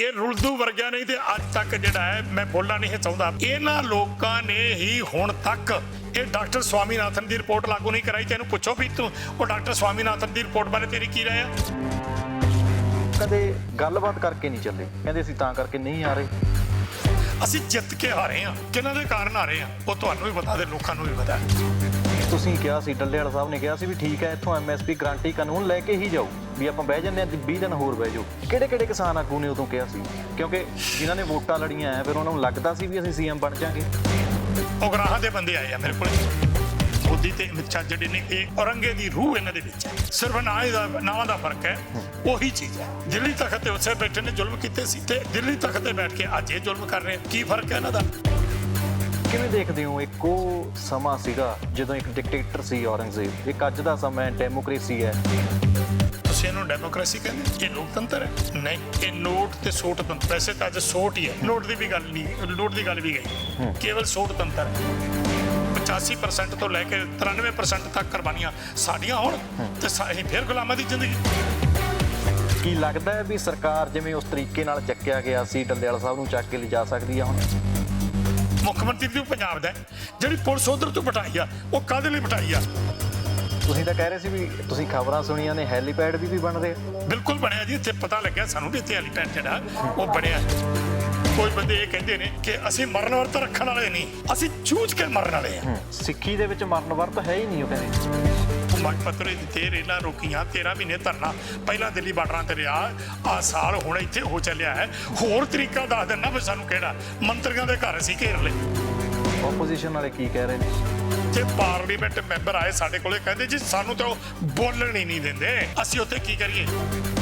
ਇਹ ਰੁਲਦੂ ਵਰਗਿਆ ਨਹੀਂ ਤੇ ਅੱਜ ਤੱਕ ਜਿਹੜਾ ਹੈ ਮੈਂ ਬੋਲਣਾ ਨਹੀਂ ਚਾਹੁੰਦਾ। ਇਹਨਾਂ ਲੋਕਾਂ ਨੇ ਹੀ ਹੁਣ ਤੱਕ ਇਹ ਡਾਕਟਰ ਸਵਾਮੀਨਾਥਨ ਦੀ ਰਿਪੋਰਟ ਲਾਗੂ ਨਹੀਂ ਕਰਾਈ ਤੈਨੂੰ ਪੁੱਛੋ ਵੀ ਤੂੰ ਉਹ ਡਾਕਟਰ ਸਵਾਮੀਨਾਥਨ ਦੀ ਰਿਪੋਰਟ ਬਾਰੇ ਤੇਰੀ ਕੀ ਰਾਏ ਆ? ਕਦੇ ਗੱਲਬਾਤ ਕਰਕੇ ਨਹੀਂ ਚੱਲੇ। ਕਹਿੰਦੇ ਅਸੀਂ ਤਾਂ ਕਰਕੇ ਨਹੀਂ ਆ ਰਹੇ। ਅਸੀਂ ਜਿੱਤ ਕੇ ਹਾਰੇ ਆ ਕਿਹਨਾਂ ਦੇ ਕਾਰਨ ਹਾਰੇ ਆ ਉਹ ਤੁਹਾਨੂੰ ਵੀ ਪਤਾ ਤੇ ਲੋਕਾਂ ਨੂੰ ਵੀ ਪਤਾ। ਹੈ। ਤੁਸੀਂ ਕਿਹਾ ਸੀ, ਡੱਲੇ ਵਾਲਾ ਸਾਹਿਬ ਨੇ ਕਿਹਾ ਸੀ ਵੀ ਠੀਕ ਹੈ, ਇੱਥੋਂ ਐਮਐਸਪੀ ਗਰੰਟੀ ਕਾਨੂੰਨ ਲੈ ਕੇ ਹੀ ਜਾਓ, ਵੀ ਆਪਾਂ ਬਹਿ ਜੰਨੇ ਆ 20 ਦਿਨ ਹੋਰ ਬਹਿ ਜਾਓ। ਕਿਹੜੇ ਕਿਹੜੇ ਕਿਸਾਨ ਆਗੂ ਨੇ ਉਦੋਂ ਕਿਹਾ ਸੀ? ਕਿਉਂਕਿ ਜਿਨ੍ਹਾਂ ਨੇ ਵੋਟਾਂ ਲੜੀਆਂ ਆ ਫਿਰ ਉਹਨਾਂ ਨੂੰ ਲੱਗਦਾ ਸੀ ਵੀ ਅਸੀਂ ਸੀਐਮ ਬਣ ਜਾਾਂਗੇ। ਉਗਰਾਹਾਂ ਦੇ ਬੰਦੇ ਆਏ ਆ ਮੇਰੇ ਕੋਲ। ਮੋਦੀ ਤੇ ਅਮਿਤ ਸ਼ਾਹ ਜਿਹੜੇ ਨੇ, ਇਹ ਔਰੰਗੇ ਦੀ ਰੂਹ ਇਹਨਾਂ ਦੇ ਵਿੱਚ ਹੈ। ਸਿਰਫ ਨਾਂ ਦਾ ਨਾਵਾਂ ਦਾ ਫ਼ਰਕ ਹੈ, ਉਹੀ ਚੀਜ਼ ਹੈ। ਦਿੱਲੀ ਤਖਤ ਤੇ ਉੱਥੇ ਬੈਠੇ ਨੇ, ਜ਼ੁਲਮ ਕੀਤੇ ਸੀ ਤੇ ਦਿੱਲੀ ਤਖਤ ਤੇ ਬੈਠ ਕੇ ਅੱਜ ਇਹ ਜ਼ੁਲਮ ਕਰ ਰਹੇ ਕੀ ਫ਼ਰਕ ਹੈ ਇਹਨਾਂ ਦਾ? ਕਿਵੇਂ ਦੇਖਦੇ ਹੋ? ਇੱਕ ਉਹ ਸਮਾਂ ਸੀਗਾ ਜਦੋਂ ਇੱਕ ਡਿਕਟੇਟਰ ਸੀ ਔਰੰਗਜ਼ੇਬ। ਇੱਕ ਅੱਜ ਦਾ ਸਮਾਂ ਹੈ ਡੈਮੋਕ੍ਰੇਸੀ ਹੈ। ਤੁਸੀਂ ਇਹਨੂੰ ਡੈਮੋਕ੍ਰੇਸੀ ਕਹਿੰਦੇ ਇਹ ਲੋਕਤੰਤਰ ਹੈ? ਨਹੀਂ ਇਹ ਨੋਟ ਤੇ ਸੋਟ ਤੰਤਰ ਵੈਸੇ ਤਾਂ ਅੱਜ ਸੋਟ ਹੀ ਹੈ। ਨੋਟ ਦੀ ਵੀ ਗੱਲ ਨਹੀਂ ਨੋਟ ਦੀ ਗੱਲ ਵੀ ਗਈ। ਕੇਵਲ ਸੋਟ ਤੰਤਰ ਹੈ 85% ਤੋਂ ਲੈ ਕੇ 93% ਤੱਕ ਕੁਰਬਾਨੀਆਂ ਸਾਡੀਆਂ ਹੋਣ ਤੇ ਅਸੀਂ ਫਿਰ ਗੁਲਾਮਾਂ ਦੀ ਜ਼ਿੰਦਗੀ। ਕੀ ਲੱਗਦਾ ਹੈ ਵੀ ਸਰਕਾਰ ਜਿਵੇਂ ਉਸ ਤਰੀਕੇ ਨਾਲ ਚੱਕਿਆ ਗਿਆ ਸੀ ਡੱਲੇ ਵਾਲਾ ਸਾਹਿਬ ਨੂੰ ਚੱਕ ਕੇ ਲਿਜਾ ਸਕਦੀ ਆ ਹੁਣ? ਮੁੱਖ ਮੰਤਰੀ ਵੀ ਪੰਜਾਬ ਦਾ ਹੈ। ਜਿਹੜੀ ਪੁਲਿਸ ਉਧਰ ਤੋਂ ਬਿਠਾਈ ਆ ਉਹ ਕਾਹਦੇ ਲਈ ਬਿਠਾਈ ਆ ਤੁਸੀਂ ਤਾਂ ਕਹਿ ਰਹੇ ਸੀ ਵੀ ਤੁਸੀਂ ਖਬਰਾਂ ਸੁਣੀਆਂ ਨੇ ਹੈਲੀਪੈਡ ਵੀ ਵੀ ਬਣ ਰਹੇ ਆ। ਬਿਲਕੁਲ ਬਣਿਆ ਜੀ ਇੱਥੇ ਪਤਾ ਲੱਗਿਆ ਸਾਨੂੰ ਵੀ ਇੱਥੇ ਹੈਲੀਪੈਡ ਜਿਹੜਾ ਉਹ ਬਣਿਆ ਕੋਈ ਬੰਦੇ ਇਹ ਕਹਿੰਦੇ ਨੇ ਕਿ ਅਸੀਂ ਮਰਨ ਵਰਤ ਰੱਖਣ ਵਾਲੇ ਨਹੀਂ ਅਸੀਂ ਚੂਝ ਕੇ ਮਰਨ ਵਾਲੇ ਆ ਸਿੱਖੀ ਦੇ ਵਿੱਚ ਮਰਨ ਵਰਤ ਹੈ ਹੀ ਨਹੀਂ ਉਹ ਕਹਿੰਦੇ ਮੰਗ ਪੱਤਰੇ ਦਿੱਤੇ ਰੇਲਾਂ ਰੋਕੀਆਂ 13 ਮਹੀਨੇ ਧਰਨਾ। ਪਹਿਲਾਂ ਦਿੱਲੀ ਬਾਰਡਰਾਂ ਤੇ ਰਿਹਾ ਆ ਸਾਲ ਹੁਣ ਇੱਥੇ ਹੋ ਚੱਲਿਆ ਹੈ। ਹੋਰ ਤਰੀਕਾ ਦੱਸ ਦੇਣਾ ਵੀ ਸਾਨੂੰ ਕਿਹੜਾ। ਮੰਤਰੀਆਂ ਦੇ ਘਰ ਅਸੀਂ ਘੇਰ ਲਏ। ਆਪੋਜੀਸ਼ਨ ਵਾਲੇ ਕੀ ਕਹਿ ਰਹੇ ਨੇ? ਜੇ ਪਾਰਲੀਮੈਂਟ ਮੈਂਬਰ ਆਏ ਸਾਡੇ ਕੋਲੇ ਕਹਿੰਦੇ ਜੀ ਸਾਨੂੰ ਤਾਂ ਬੋਲਣ ਹੀ ਨਹੀਂ ਦਿੰਦੇ। ਅਸੀਂ ਉੱਥੇ ਕੀ ਕਰੀਏ?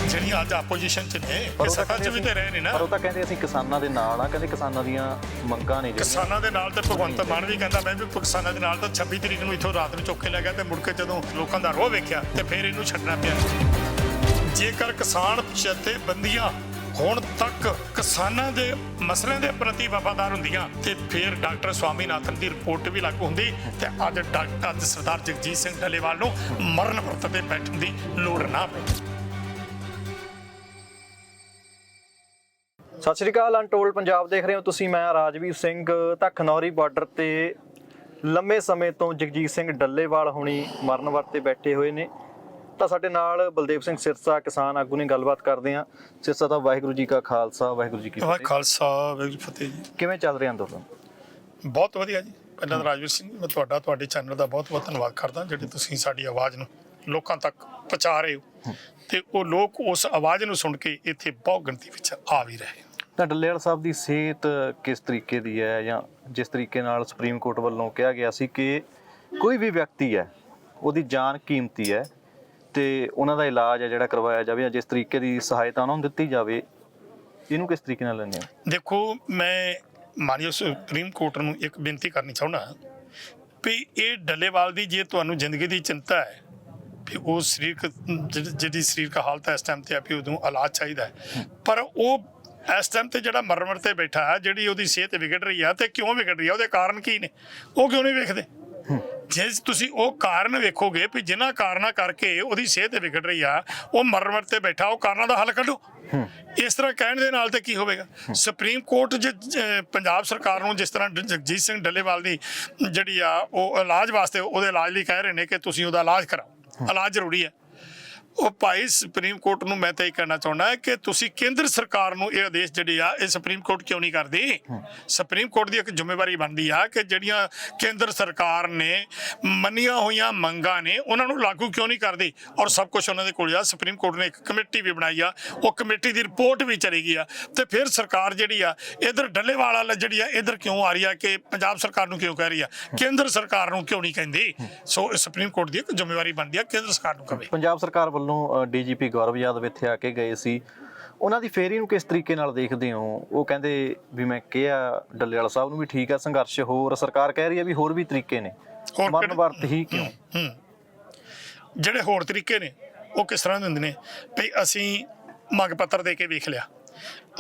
ਜਿਹੜੀਆਂ ਅੱਜ ਆਪੋਜੀਸ਼ਨ 'ਚ ਨੇ ਇਹ ਸੱਤਾ 'ਚ ਵੀ ਤੇ ਰਹੇ ਨੇ ਨਾ। ਪਰ ਉਹ ਤਾਂ ਕਹਿੰਦੇ ਅਸੀਂ ਕਿਸਾਨਾਂ ਦੇ ਨਾਲ ਆ ਕਹਿੰਦੇ ਕਿਸਾਨਾਂ ਦੀਆਂ ਮੰਗਾਂ ਨੇ ਕਿਸਾਨਾਂ ਦੇ ਨਾਲ ਤੇ ਭਗਵੰਤ ਮਾਨ ਵੀ ਕਹਿੰਦਾ ਮੈਂ ਵੀ ਕਿਸਾਨਾਂ ਦੇ ਨਾਲ ਤਾਂ 26 ਤਰੀਕ ਨੂੰ ਇੱਥੋਂ ਰਾਤ ਨੂੰ ਚੁੱਕ ਕੇ ਲੈ ਗਿਆ ਤੇ ਮੁੜ ਕੇ ਜਦੋਂ ਲੋਕਾਂ ਦਾ ਰੋਹ ਵੇਖਿਆ ਤੇ ਫਿਰ ਇਹਨੂੰ ਛੱਡਣਾ ਪਿਆ। ਜੇਕਰ ਕਿਸਾਨ ਜਥੇਬੰਦੀਆਂ ਹੁਣ ਤੱਕ ਕਿਸਾਨਾਂ ਦੇ ਮਸਲਿਆਂ ਦੇ ਪ੍ਰਤੀ ਵਫਾਦਾਰ ਹੁੰਦੀਆਂ ਤੇ ਫਿਰ ਡਾਕਟਰ ਸਵਾਮੀਨਾਥਨ ਦੀ ਰਿਪੋਰਟ ਵੀ ਲਾਗੂ ਹੁੰਦੀ ਤੇ ਅੱਜ ਡਾਕਟਰ ਅੱਜ ਸਰਦਾਰ ਜਗਜੀਤ ਸਿੰਘ ਢੱਲੇਵਾਲ ਨੂੰ ਮਰਨ ਵਰਤ ਤੇ ਬੈਠਣ ਦੀ ਲੋੜ ਨਾ ਪਈ ਸਤਿ ਸ਼੍ਰੀ ਅਕਾਲ ਅਨਟੋਲਡ ਪੰਜਾਬ ਦੇਖ ਰਹੇ ਹੋ ਤੁਸੀਂ ਮੈਂ ਰਾਜਵੀਰ ਸਿੰਘ। ਧਖਨੌਰੀ ਬਾਰਡਰ ਤੇ ਲੰਮੇ ਸਮੇਂ ਤੋਂ ਜਗਜੀਤ ਸਿੰਘ ਡੱਲੇਵਾਲ ਹੁਣੀ ਮਰਨ ਵਰਤੇ ਬੈਠੇ ਹੋਏ ਨੇ। ਤਾਂ ਸਾਡੇ ਨਾਲ ਬਲਦੇਵ ਸਿੰਘ ਸਿਰਸਾ ਕਿਸਾਨ ਆਗੂ ਨੇ ਗੱਲਬਾਤ ਕਰਦੇ ਹਾਂ। ਸਿਰਸਾ ਤਾਂ ਵਾਹਿਗੁਰੂ ਜੀ ਕਾ ਖਾਲਸਾ ਵਾਹਿਗੁਰੂ ਜੀ ਕੀ ਫਤਿਹ। ਖਾਲਸਾ ਵਾਹਿਗੁਰੂ ਫਤਿਹ ਜੀ। ਕਿਵੇਂ ਚੱਲ ਰਿਹਾ ਅੰਦੋਲਨ? ਬਹੁਤ ਵਧੀਆ ਜੀ। ਪਹਿਲਾਂ ਤਾਂ ਰਾਜਵੀਰ ਸਿੰਘ ਮੈਂ ਤੁਹਾਡਾ ਤੁਹਾਡੇ ਚੈਨਲ ਦਾ ਬਹੁਤ ਬਹੁਤ ਧੰਨਵਾਦ ਕਰਦਾ ਜਿਹੜੇ ਤੁਸੀਂ ਸਾਡੀ ਆਵਾਜ਼ ਨੂੰ ਲੋਕਾਂ ਤੱਕ ਪਹੁੰਚਾ ਰਹੇ ਹੋ। ਤੇ ਉਹ ਲੋਕ ਉਸ ਆਵਾਜ਼ ਨੂੰ ਸੁਣ ਕੇ ਇੱਥੇ ਬਹੁਤ ਗਿਣਤੀ ਵਿੱਚ ਆ ਵੀ ਰਹੇ ਤਾਂ ਡੱਲੇਵਾਲ ਸਾਹਿਬ ਦੀ ਸਿਹਤ ਕਿਸ ਤਰੀਕੇ ਦੀ ਹੈ ਜਾਂ ਜਿਸ ਤਰੀਕੇ ਨਾਲ ਸੁਪਰੀਮ ਕੋਰਟ ਵੱਲੋਂ ਕਿਹਾ ਗਿਆ ਸੀ ਕਿ ਕੋਈ ਵੀ ਵਿਅਕਤੀ ਹੈ, ਉਹਦੀ ਜਾਨ ਕੀਮਤੀ ਹੈ ਤੇ ਉਹਨਾਂ ਦਾ ਇਲਾਜ ਹੈ ਜਿਹੜਾ ਕਰਵਾਇਆ ਜਾਵੇ ਜਾਂ ਜਿਸ ਤਰੀਕੇ ਦੀ ਸਹਾਇਤਾ ਉਹਨਾਂ ਨੂੰ ਦਿੱਤੀ ਜਾਵੇ, ਇਹਨੂੰ ਕਿਸ ਤਰੀਕੇ ਨਾਲ ਲੈਂਦੇ ਹੋ? ਦੇਖੋ, ਮੈਂ ਮਾਨਯੋਗ ਸੁਪਰੀਮ ਕੋਰਟ ਨੂੰ ਇੱਕ ਬੇਨਤੀ ਕਰਨੀ ਚਾਹੁੰਦਾ ਵੀ ਇਹ ਡੱਲੇਵਾਲ ਦੀ ਜੇ ਤੁਹਾਨੂੰ ਜ਼ਿੰਦਗੀ ਦੀ ਚਿੰਤਾ ਹੈ, ਵੀ ਉਹ ਸਰੀਰਕ, ਜਿਹੜੀ- ਜਿਹੜੀ ਸਰੀਰਕ ਹਾਲਤ ਹੈ ਇਸ ਟਾਈਮ ਤੇ ਆ ਵੀ ਉਦੋਂ ਇਲਾਜ ਚਾਹੀਦਾ ਪਰ ਉਹ ਇਸ ਟਾਈਮ ਤੇ ਜਿਹੜਾ ਮਰਮਰ ਤੇ ਬੈਠਾ ਹੈ, ਜਿਹੜੀ ਉਹਦੀ ਸਿਹਤ ਵਿਗੜ ਰਹੀ ਆ ਤੇ ਕਿਉਂ ਵਿਗੜ ਰਹੀ ਆ ਉਹਦੇ ਕਾਰਨ ਕੀ ਨੇ? ਉਹ ਕਿਉਂ ਨਹੀਂ ਵੇਖਦੇ? ਜੇ ਤੁਸੀਂ ਉਹ ਕਾਰਨ ਵੇਖੋਗੇ ਵੀ ਜਿਨ੍ਹਾਂ ਕਾਰਨਾਂ ਕਰਕੇ ਉਹਦੀ ਸਿਹਤ ਵਿਗੜ ਰਹੀ ਆ, ਉਹ ਮਰਮਰ ਤੇ ਬੈਠਾ, ਉਹ ਕਾਰਨਾਂ ਦਾ ਹੱਲ ਕੱਢੋ। ਇਸ ਤਰ੍ਹਾਂ ਕਹਿਣ ਦੇ ਨਾਲ ਤੇ ਕੀ ਹੋਵੇਗਾ? ਸੁਪਰੀਮ ਕੋਰਟ ਜੇ ਪੰਜਾਬ ਸਰਕਾਰ ਨੂੰ ਜਿਸ ਤਰ੍ਹਾਂ ਜਗਜੀਤ ਸਿੰਘ ਡੱਲੇਵਾਲ ਦੀ ਜਿਹੜੀ ਆ, ਉਹ ਇਲਾਜ ਵਾਸਤੇ ਉਹਦੇ ਇਲਾਜ ਲਈ ਕਹਿ ਰਹੇ ਨੇ ਕਿ ਤੁਸੀਂ ਉਹਦਾ ਇਲਾਜ ਕਰਾਓ। ਇਲਾਜ ਜ਼ਰੂਰੀ ਹੈ। ਉਹ ਭਾਈ ਸੁਪਰੀਮ ਕੋਰਟ ਨੂੰ ਮੈਂ ਤਾਂ ਇਹ ਕਹਿਣਾ ਚਾਹੁੰਦਾ ਕਿ ਤੁਸੀਂ ਕੇਂਦਰ ਸਰਕਾਰ ਨੂੰ ਇਹ ਆਦੇਸ਼ ਜਿਹੜੇ ਆ ਇਹ ਸੁਪਰੀਮ ਕੋਰਟ ਕਿਉਂ ਨਹੀਂ ਕਰਦੀ? ਸੁਪਰੀਮ ਕੋਰਟ ਦੀ ਇੱਕ ਜ਼ਿੰਮੇਵਾਰੀ ਬਣਦੀ ਆ ਕਿ ਜਿਹੜੀਆਂ ਕੇਂਦਰ ਸਰਕਾਰ ਨੇ ਮੰਨੀਆਂ ਹੋਈਆਂ ਮੰਗਾਂ ਨੇ ਉਹਨਾਂ ਨੂੰ ਲਾਗੂ ਕਿਉਂ ਨਹੀਂ ਕਰਦੀ? ਔਰ ਸਭ ਕੁਝ ਉਹਨਾਂ ਦੇ ਕੋਲ ਆ। ਸੁਪਰੀਮ ਕੋਰਟ ਨੇ ਇੱਕ ਕਮੇਟੀ ਵੀ ਬਣਾਈ ਆ। ਉਹ ਕਮੇਟੀ ਦੀ ਰਿਪੋਰਟ ਵੀ ਚਲੇਗੀ ਆ। ਤੇ ਫਿਰ ਸਰਕਾਰ ਜਿਹੜੀ ਆ ਇਧਰ ਡੱਲੇਵਾਲ ਵਾਲਾ ਜਿਹੜੀ ਆ ਇਧਰ ਕਿਉਂ ਆ ਰਹੀ ਆ ਕਿ ਪੰਜਾਬ ਸਰਕਾਰ ਨੂੰ ਕਿਉਂ ਕਹਿ ਰਹੀ ਆ? ਕੇਂਦਰ ਸਰਕਾਰ ਨੂੰ ਕਿਉਂ ਨਹੀਂ ਕਹਿੰਦੀ? ਸੋ ਸੁਪਰੀਮ ਕੋਰਟ ਦੀ ਇੱਕ ਜ਼ਿੰਮੇਵਾਰੀ ਬਣਦੀ ਆ ਕੇਂਦਰ ਸਰਕਾਰ ਨੂੰ ਕਵੇ। ਪੰਜਾਬ ਸਰਕਾਰ ਵੱਲੋਂ ਡੀਜੀਪੀ ਗੌਰਵ ਯਾਦਵ ਇੱਥੇ ਆ ਕੇ ਗਏ ਸੀ। ਉਹਨਾਂ ਦੀ ਫੇਰੀ ਨੂੰ ਕਿਸ ਤਰੀਕੇ ਨਾਲ ਦੇਖਦੇ ਹੋ? ਉਹ ਕਹਿੰਦੇ ਵੀ ਮੈਂ ਕਿਹਾ ਡੱਲੇਵਾਲ ਸਾਹਿਬ ਨੂੰ ਵੀ ਠੀਕ ਹੈ ਸੰਘਰਸ਼ ਹੋਰ ਸਰਕਾਰ ਕਹਿ ਰਹੀ ਹੈ ਵੀ ਹੋਰ ਵੀ ਤਰੀਕੇ ਨੇ। ਹੋਰ ਮਰਨ ਕਿਹੜੇ- ਵਰਤ ਹੀ ਕਿਉਂ? ਜਿਹੜੇ ਹੋਰ ਤਰੀਕੇ ਨੇ ਉਹ ਕਿਸ ਤਰ੍ਹਾਂ ਦੇ ਹੁੰਦੇ ਨੇ? ਵੀ ਅਸੀਂ ਮੰਗ ਪੱਤਰ ਦੇ ਕੇ ਵੇਖ ਲਿਆ।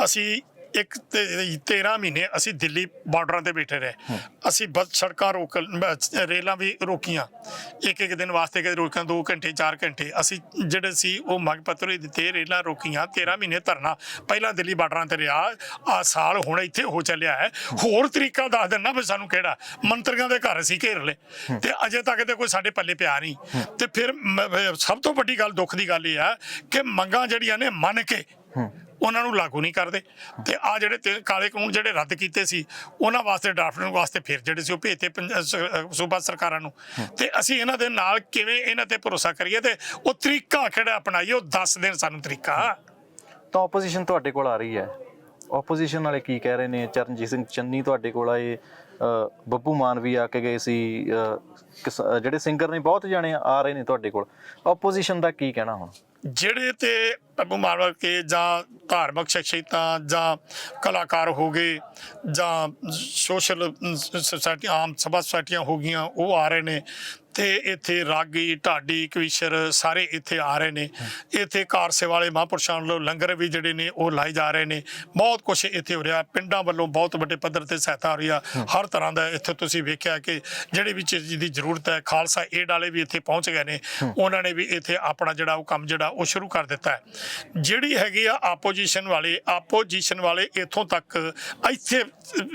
ਅਸੀਂ ਇੱਕ ਤੇ 13 ਮਹੀਨੇ ਅਸੀਂ ਦਿੱਲੀ ਬਾਰਡਰਾਂ ਤੇ ਬੈਠੇ ਰਹੇ। ਅਸੀਂ ਬੱਸ ਸੜਕਾਂ ਰੋਕ ਰੇਲਾਂ ਵੀ ਰੋਕੀਆਂ। ਇੱਕ ਇੱਕ ਦਿਨ ਵਾਸਤੇ ਕਿ ਰੋਕਾਂ 2 ਘੰਟੇ 4 ਘੰਟੇ। ਅਸੀਂ ਜਿਹੜੇ ਸੀ ਉਹ ਮੰਗ ਪੱਤਰ ਹੀ ਦਿੱਤੇ ਰੇਲਾਂ ਰੋਕੀਆਂ 13 ਮਹੀਨੇ ਧਰਨਾ। ਪਹਿਲਾਂ ਦਿੱਲੀ ਬਾਰਡਰਾਂ ਤੇ ਰਿਹਾ ਆ ਸਾਲ ਹੁਣ ਇੱਥੇ ਹੋ ਚੱਲਿਆ ਹੈ। ਹੋਰ ਤਰੀਕਾ ਦੱਸ ਦੇਣਾ ਵੀ ਸਾਨੂੰ ਕਿਹੜਾ? ਮੰਤਰੀਆਂ ਦੇ ਘਰ ਅਸੀਂ ਘੇਰ ਲਏ। ਤੇ ਅਜੇ ਤੱਕ ਤੇ ਕੋਈ ਸਾਡੇ ਪੱਲੇ ਪਿਆ ਨਹੀਂ। ਤੇ ਫਿਰ ਸਭ ਤੋਂ ਵੱਡੀ ਗੱਲ ਦੁੱਖ ਦੀ ਗੱਲ ਇਹ ਆ ਕਿ ਮੰਗਾਂ ਜਿਹੜੀਆਂ ਨੇ ਮੰਨ ਕੇ ਉਹਨਾਂ ਨੂੰ ਲਾਗੂ ਨਹੀਂ ਕਰਦੇ। ਤੇ ਆ ਜਿਹੜੇ ਤੇ ਕਾਲੇ ਕਾਨੂੰਨ ਜਿਹੜੇ ਰੱਦ ਕੀਤੇ ਸੀ ਉਹਨਾਂ ਵਾਸਤੇ ਡਰਾਫਟਿੰਗ ਵਾਸਤੇ ਫਿਰ ਜਿਹੜੇ ਸੀ ਉਹ ਭੇਜਤੇ ਸੂਬਾ ਸਰਕਾਰਾਂ ਨੂੰ। ਤੇ ਅਸੀਂ ਇਹਨਾਂ ਦੇ ਨਾਲ ਕਿਵੇਂ ਇਹਨਾਂ ਤੇ ਭਰੋਸਾ ਕਰੀਏ ਤੇ ਉਹ ਤਰੀਕਾ ਕਿਹੜਾ ਅਪਣਾਈਏ ਉਹ ਦੱਸ ਦੇਣ ਸਾਨੂੰ ਤਰੀਕਾ। ਤਾਂ ਆਪੋਜੀਸ਼ਨ ਤੁਹਾਡੇ ਕੋਲ ਆ ਰਹੀ ਹੈ। ਆਪੋਜੀਸ਼ਨ ਵਾਲੇ ਕੀ ਕਹਿ ਰਹੇ ਨੇ? ਚਰਨਜੀਤ ਸਿੰਘ ਚੰਨੀ ਤੁਹਾਡੇ ਕੋਲ ਆਏ। ਬੱਬੂ ਮਾਨ ਵੀ ਆ ਕੇ ਗਏ ਸੀ। ਜਿਹੜੇ ਸਿੰਗਰ ਨੇ ਬਹੁਤ ਜਾਣੇ ਆ ਰਹੇ ਨੇ ਤੁਹਾਡੇ ਕੋਲ। ਆਪੋਜੀਸ਼ਨ ਦਾ ਕੀ ਕਹਿਣਾ ਹੁਣ? ਜਿਹੜੇ ਤੇ ਅੱਗੂ ਮਾਰਵਰ ਕੇ ਜਾਂ ਧਾਰਮਿਕ ਸ਼ਖਸੀਅਤਾਂ ਜਾਂ ਕਲਾਕਾਰ ਹੋ ਗਏ ਜਾਂ ਸੋਸ਼ਲ ਸੁਸਾਇਟੀ, ਆਮ ਸਭਾ ਸੁਸਾਇਟੀਆਂ ਹੋ ਗਈਆਂ, ਉਹ ਆ ਰਹੇ ਨੇ ਤੇ ਇੱਥੇ ਰਾਗੀ, ਢਾਡੀ, ਕਵੀਸ਼ਰ ਸਾਰੇ ਇੱਥੇ ਆ ਰਹੇ ਨੇ। ਇੱਥੇ ਕਾਰ ਸੇਵਾ ਵਾਲੇ ਮਹਾਂਪੁਰਸ਼ਾਂ ਵੱਲੋਂ ਲੰਗਰ ਵੀ ਜਿਹੜੇ ਨੇ ਉਹ ਲਾਏ ਜਾ ਰਹੇ ਨੇ। ਬਹੁਤ ਕੁਝ ਇੱਥੇ ਹੋ ਰਿਹਾ। ਪਿੰਡਾਂ ਵੱਲੋਂ ਬਹੁਤ ਵੱਡੇ ਪੱਧਰ ਤੇ ਸਹਾਇਤਾ ਹੋ ਰਹੀ ਆ। ਹਰ ਤਰ੍ਹਾਂ ਦਾ ਇੱਥੇ ਤੁਸੀਂ ਵੇਖਿਆ ਕਿ ਜਿਹੜੀ ਵੀ ਚੀਜ਼ ਦੀ ਜ਼ਰੂਰਤ ਹੈ, ਖਾਲਸਾ ਏਡ ਵਾਲੇ ਵੀ ਇੱਥੇ ਪਹੁੰਚ ਗਏ ਨੇ। ਉਹਨਾਂ ਨੇ ਵੀ ਇੱਥੇ ਆਪਣਾ ਜਿਹੜਾ ਉਹ ਕੰਮ ਜਿਹੜਾ ਉਹ ਸ਼ੁਰੂ ਕਰ ਦਿੱਤਾ ਹੈ। ਜਿਹੜੀ ਹੈਗੀ ਆ ਆਪੋਜੀਸ਼ਨ ਵਾਲੇ ਆਪੋਜੀਸ਼ਨ ਵਾਲੇ ਇੱਥੋਂ ਤੱਕ ਇੱਥੇ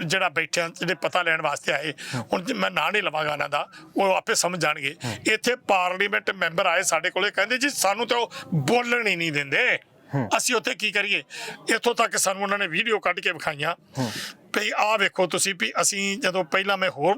ਜਿਹੜਾ ਬੈਠਿਆਂ ਜਿਹੜੇ ਪਤਾ ਲੈਣ ਵਾਸਤੇ ਆਏ। ਹੁਣ ਮੈਂ ਨਾਂ ਨਹੀਂ ਲਵਾਂਗਾ ਉਹਨਾਂ ਦਾ। ਉਹ ਆਪੇ ਸਮਝ ਜਾਣਗੇ। ਇੱਥੇ ਪਾਰਲੀਮੈਂਟ ਮੈਂਬਰ ਆਏ ਸਾਡੇ ਕੋਲੇ, ਕਹਿੰਦੇ ਜੀ ਸਾਨੂੰ ਤਾਂ ਉਹ ਬੋਲਣ ਹੀ ਨਹੀਂ ਦਿੰਦੇ। ਅਸੀਂ ਉੱਥੇ ਕੀ ਕਰੀਏ? ਇੱਥੋਂ ਤੱਕ ਸਾਨੂੰ ਉਹਨਾਂ ਨੇ ਵੀਡੀਓ ਕੱਢ ਕੇ ਵਿਖਾਈਆਂ। ਵੀ ਆਹ ਵੇਖੋ ਤੁਸੀਂ ਵੀ ਅਸੀਂ ਜਦੋਂ ਪਹਿਲਾਂ ਮੈਂ ਹੋਰ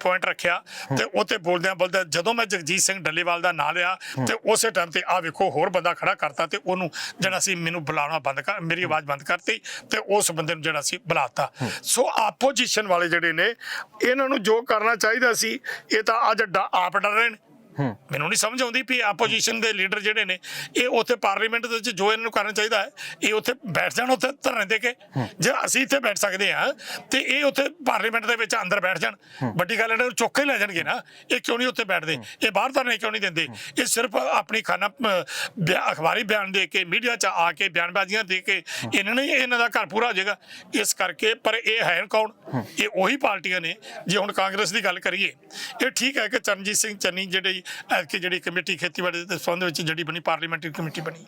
ਪੁਆਇੰਟ ਰੱਖਿਆ ਤੇ ਉੱਥੇ ਬੋਲਦਿਆਂ ਬੋਲਦਿਆਂ ਜਦੋਂ ਮੈਂ ਜਗਜੀਤ ਸਿੰਘ ਡੱਲੇਵਾਲ ਦਾ ਨਾਂ ਲਿਆ ਤੇ ਉਸੇ ਟਾਈਮ ਤੇ ਆਹ ਵੇਖੋ ਹੋਰ ਬੰਦਾ ਖੜਾ ਕਰਤਾ ਤੇ ਉਹਨੂੰ ਜਿਹੜਾ ਸੀ ਮੈਨੂੰ ਬੁਲਾਉਣਾ ਬੰਦ ਕਰ ਮੇਰੀ ਆਵਾਜ਼ ਬੰਦ ਕਰਤੀ ਤੇ ਉਸ ਬੰਦੇ ਨੂੰ ਜਿਹੜਾ ਸੀ ਬੁਲਾਤਾ ਸੋ ਆਪੋਜੀਸ਼ਨ ਵਾਲੇ ਜਿਹੜੇ ਨੇ ਇਹਨਾਂ ਨੂੰ ਜੋ ਕਰਨਾ ਚਾਹੀਦਾ ਸੀ ਇਹ ਤਾਂ ਅੱਜ ਆਪ ਡਰ ਰਹੇ ਨੇ। ਮੈਨੂੰ ਨਹੀਂ ਸਮਝ ਆਉਂਦੀ ਵੀ ਆਪੋਜੀਸ਼ਨ ਦੇ ਲੀਡਰ ਜਿਹੜੇ ਨੇ ਇਹ ਉੱਥੇ ਪਾਰਲੀਮੈਂਟ ਦੇ ਵਿੱਚ ਜੋ ਇਹਨਾਂ ਨੂੰ ਕਰਨਾ ਚਾਹੀਦਾ ਹੈ ਇਹ ਉੱਥੇ ਬੈਠ ਜਾਣ ਉੱਥੇ ਧਰਨੇ ਦੇ ਕੇ। ਜੇ ਅਸੀਂ ਇੱਥੇ ਬੈਠ ਸਕਦੇ ਹਾਂ ਤੇ ਇਹ ਉੱਥੇ ਪਾਰਲੀਮੈਂਟ ਦੇ ਵਿੱਚ ਅੰਦਰ ਬੈਠ ਜਾਣ। ਵੱਡੀ ਗੱਲ ਇਹਨਾਂ ਨੂੰ ਚੁੱਕ ਕੇ ਲੈ ਜਾਣਗੇ ਨਾ ਇਹ ਕਿਉਂ ਨਹੀਂ ਉੱਥੇ ਬੈਠਦੇ? ਇਹ ਬਾਹਰ ਧਰਨੇ ਕਿਉਂ ਨਹੀਂ ਦਿੰਦੇ? ਇਹ ਸਿਰਫ ਆਪਣੀ ਖਾਨਾ ਅਖਬਾਰੀ ਬਿਆਨ ਦੇ ਕੇ ਮੀਡੀਆ 'ਚ ਆ ਕੇ ਬਿਆਨਬਾਜ਼ੀਆਂ ਦੇ ਕੇ ਇਹਨਾਂ ਨੇ ਇਹਨਾਂ ਦਾ ਘਰ ਪੂਰਾ ਹੋ ਜਾਏਗਾ। ਇਸ ਕਰਕੇ ਪਰ ਇਹ ਹੈ ਕੌਣ? ਇਹ ਉਹੀ ਪਾਰਟੀਆਂ ਨੇ। ਜੇ ਹੁਣ ਕਾਂਗਰਸ ਦੀ ਗੱਲ ਕਰੀਏ ਇਹ ਠੀਕ ਹੈ ਕਿ ਚਰਨਜੀਤ ਸਿੰਘ ਚੰਨੀ ਜਿਹੜੀ ਐਤਕੀ ਜਿਹੜੀ ਕਮੇਟੀ ਖੇਤੀਬਾੜੀ ਦੇ ਸੰਬੰਧ ਵਿੱਚ ਜਿਹੜੀ ਬਣੀ ਪਾਰਲੀਮੈਂਟਰੀ ਕਮੇਟੀ ਬਣੀ।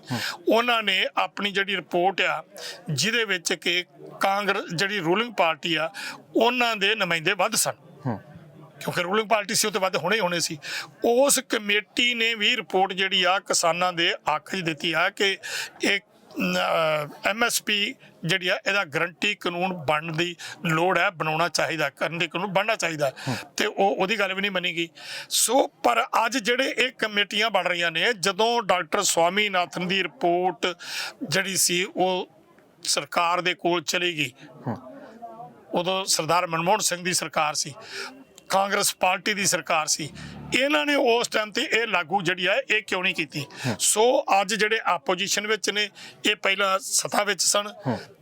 ਉਹਨਾਂ ਨੇ ਆਪਣੀ ਜਿਹੜੀ ਰਿਪੋਰਟ ਆ ਜਿਹਦੇ ਵਿੱਚ ਕਿ ਕਾਂਗਰਸ ਜਿਹੜੀ ਰੂਲਿੰਗ ਪਾਰਟੀ ਆ ਉਹਨਾਂ ਦੇ ਨੁਮਾਇੰਦੇ ਵੱਧ ਸਨ। ਕਿਉਂਕਿ ਰੂਲਿੰਗ ਪਾਰਟੀ ਸੀ ਉਹ ਤੇ ਵੱਧ ਹੋਣੇ ਹੋਣੇ ਸੀ। ਉਸ ਕਮੇਟੀ ਨੇ ਵੀ ਰਿਪੋਰਟ ਜਿਹੜੀ ਆ ਕਿਸਾਨਾਂ ਦੇ 'ਚ ਦਿੱਤੀ ਆ ਕਿ ਇਹ ਐਮਐਸਪੀ ਜਿਹੜੀ ਆ ਇਹਦਾ ਗਰੰਟੀ ਕਾਨੂੰਨ ਬਣਨ ਦੀ ਲੋੜ ਹੈ ਬਣਾਉਣਾ ਚਾਹੀਦਾ ਕਰਨ ਦੀ ਕਾਨੂੰਨ ਬਣਨਾ ਚਾਹੀਦਾ। ਤੇ ਉਹ ਉਹਦੀ ਗੱਲ ਵੀ ਨਹੀਂ ਮੰਨੀ ਗਈ। ਸੋ ਪਰ ਅੱਜ ਜਿਹੜੇ ਇਹ ਕਮੇਟੀਆਂ ਬਣ ਰਹੀਆਂ ਨੇ ਜਦੋਂ ਡਾਕਟਰ ਸਵਾਮੀਨਾਥਨ ਦੀ ਰਿਪੋਰਟ ਜਿਹੜੀ ਸੀ ਉਹ ਸਰਕਾਰ ਦੇ ਕੋਲ ਚਲੀ ਗਈ। ਉਦੋਂ ਸਰਦਾਰ ਮਨਮੋਹਨ ਸਿੰਘ ਦੀ ਸਰਕਾਰ ਸੀ। ਕਾਂਗਰਸ ਪਾਰਟੀ ਦੀ ਸਰਕਾਰ ਸੀ। ਇਹਨਾਂ ਨੇ ਉਸ ਟਾਈਮ ਤੇ ਇਹ ਲਾਗੂ ਜਿਹੜੀ ਆ ਇਹ ਕਿਉਂ ਨਹੀਂ ਕੀਤੀ? ਸੋ ਅੱਜ ਜਿਹੜੇ ਆਪੋਜੀਸ਼ਨ ਵਿੱਚ ਨੇ ਇਹ ਪਹਿਲਾਂ ਸੱਤਾ ਵਿੱਚ ਸਨ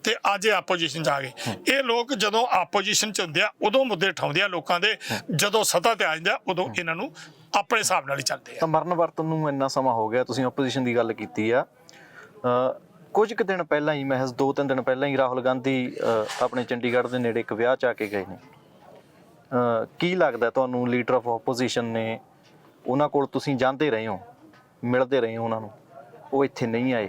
ਤੇ ਅੱਜ ਇਹ ਆਪੋਜੀਸ਼ਨ 'ਚ ਆ ਗਏ। ਇਹ ਲੋਕ ਜਦੋਂ ਆਪੋਜੀਸ਼ਨ 'ਚ ਹੁੰਦੇ ਆ ਉਦੋਂ ਮੁੱਦੇ ਉਠਾਉਂਦੇ ਆ ਲੋਕਾਂ ਦੇ। ਜਦੋਂ ਸੱਤਾ ਤੇ ਆ ਜਾਂਦੇ ਆ ਉਦੋਂ ਇਹਨਾਂ ਨੂੰ ਆਪਣੇ ਹਿਸਾਬ ਨਾਲ ਹੀ ਚੱਲਦੇ ਆ। ਤਾਂ ਮਰਨ ਵਰਤਨ ਨੂੰ ਇੰਨਾ ਸਮਾਂ ਹੋ ਗਿਆ ਤੁਸੀਂ ਆਪੋਜੀਸ਼ਨ ਦੀ ਗੱਲ ਕੀਤੀ ਆ। ਕੁਝ ਕੁ ਦਿਨ ਪਹਿਲਾਂ ਹੀ ਮਹਿਜ਼ 2-3 ਦਿਨ ਪਹਿਲਾਂ ਹੀ ਰਾਹੁਲ ਗਾਂਧੀ ਆਪਣੇ ਚੰਡੀਗੜ੍ਹ ਦੇ ਨੇੜੇ ਇੱਕ ਵਿਆਹ ਚ ਆ ਕੇ ਗਏ ਨੇ। ਕੀ ਲੱਗਦਾ ਤੁਹਾਨੂੰ ਲੀਡਰ ਆਫ ਆਪੋਜੀਸ਼ਨ ਨੇ ਉਹਨਾਂ ਕੋਲ ਤੁਸੀਂ ਜਾਂਦੇ ਰਹੇ ਹੋ ਮਿਲਦੇ ਰਹੇ ਹੋ ਉਹਨਾਂ ਨੂੰ ਉਹ ਇੱਥੇ ਨਹੀਂ ਆਏ?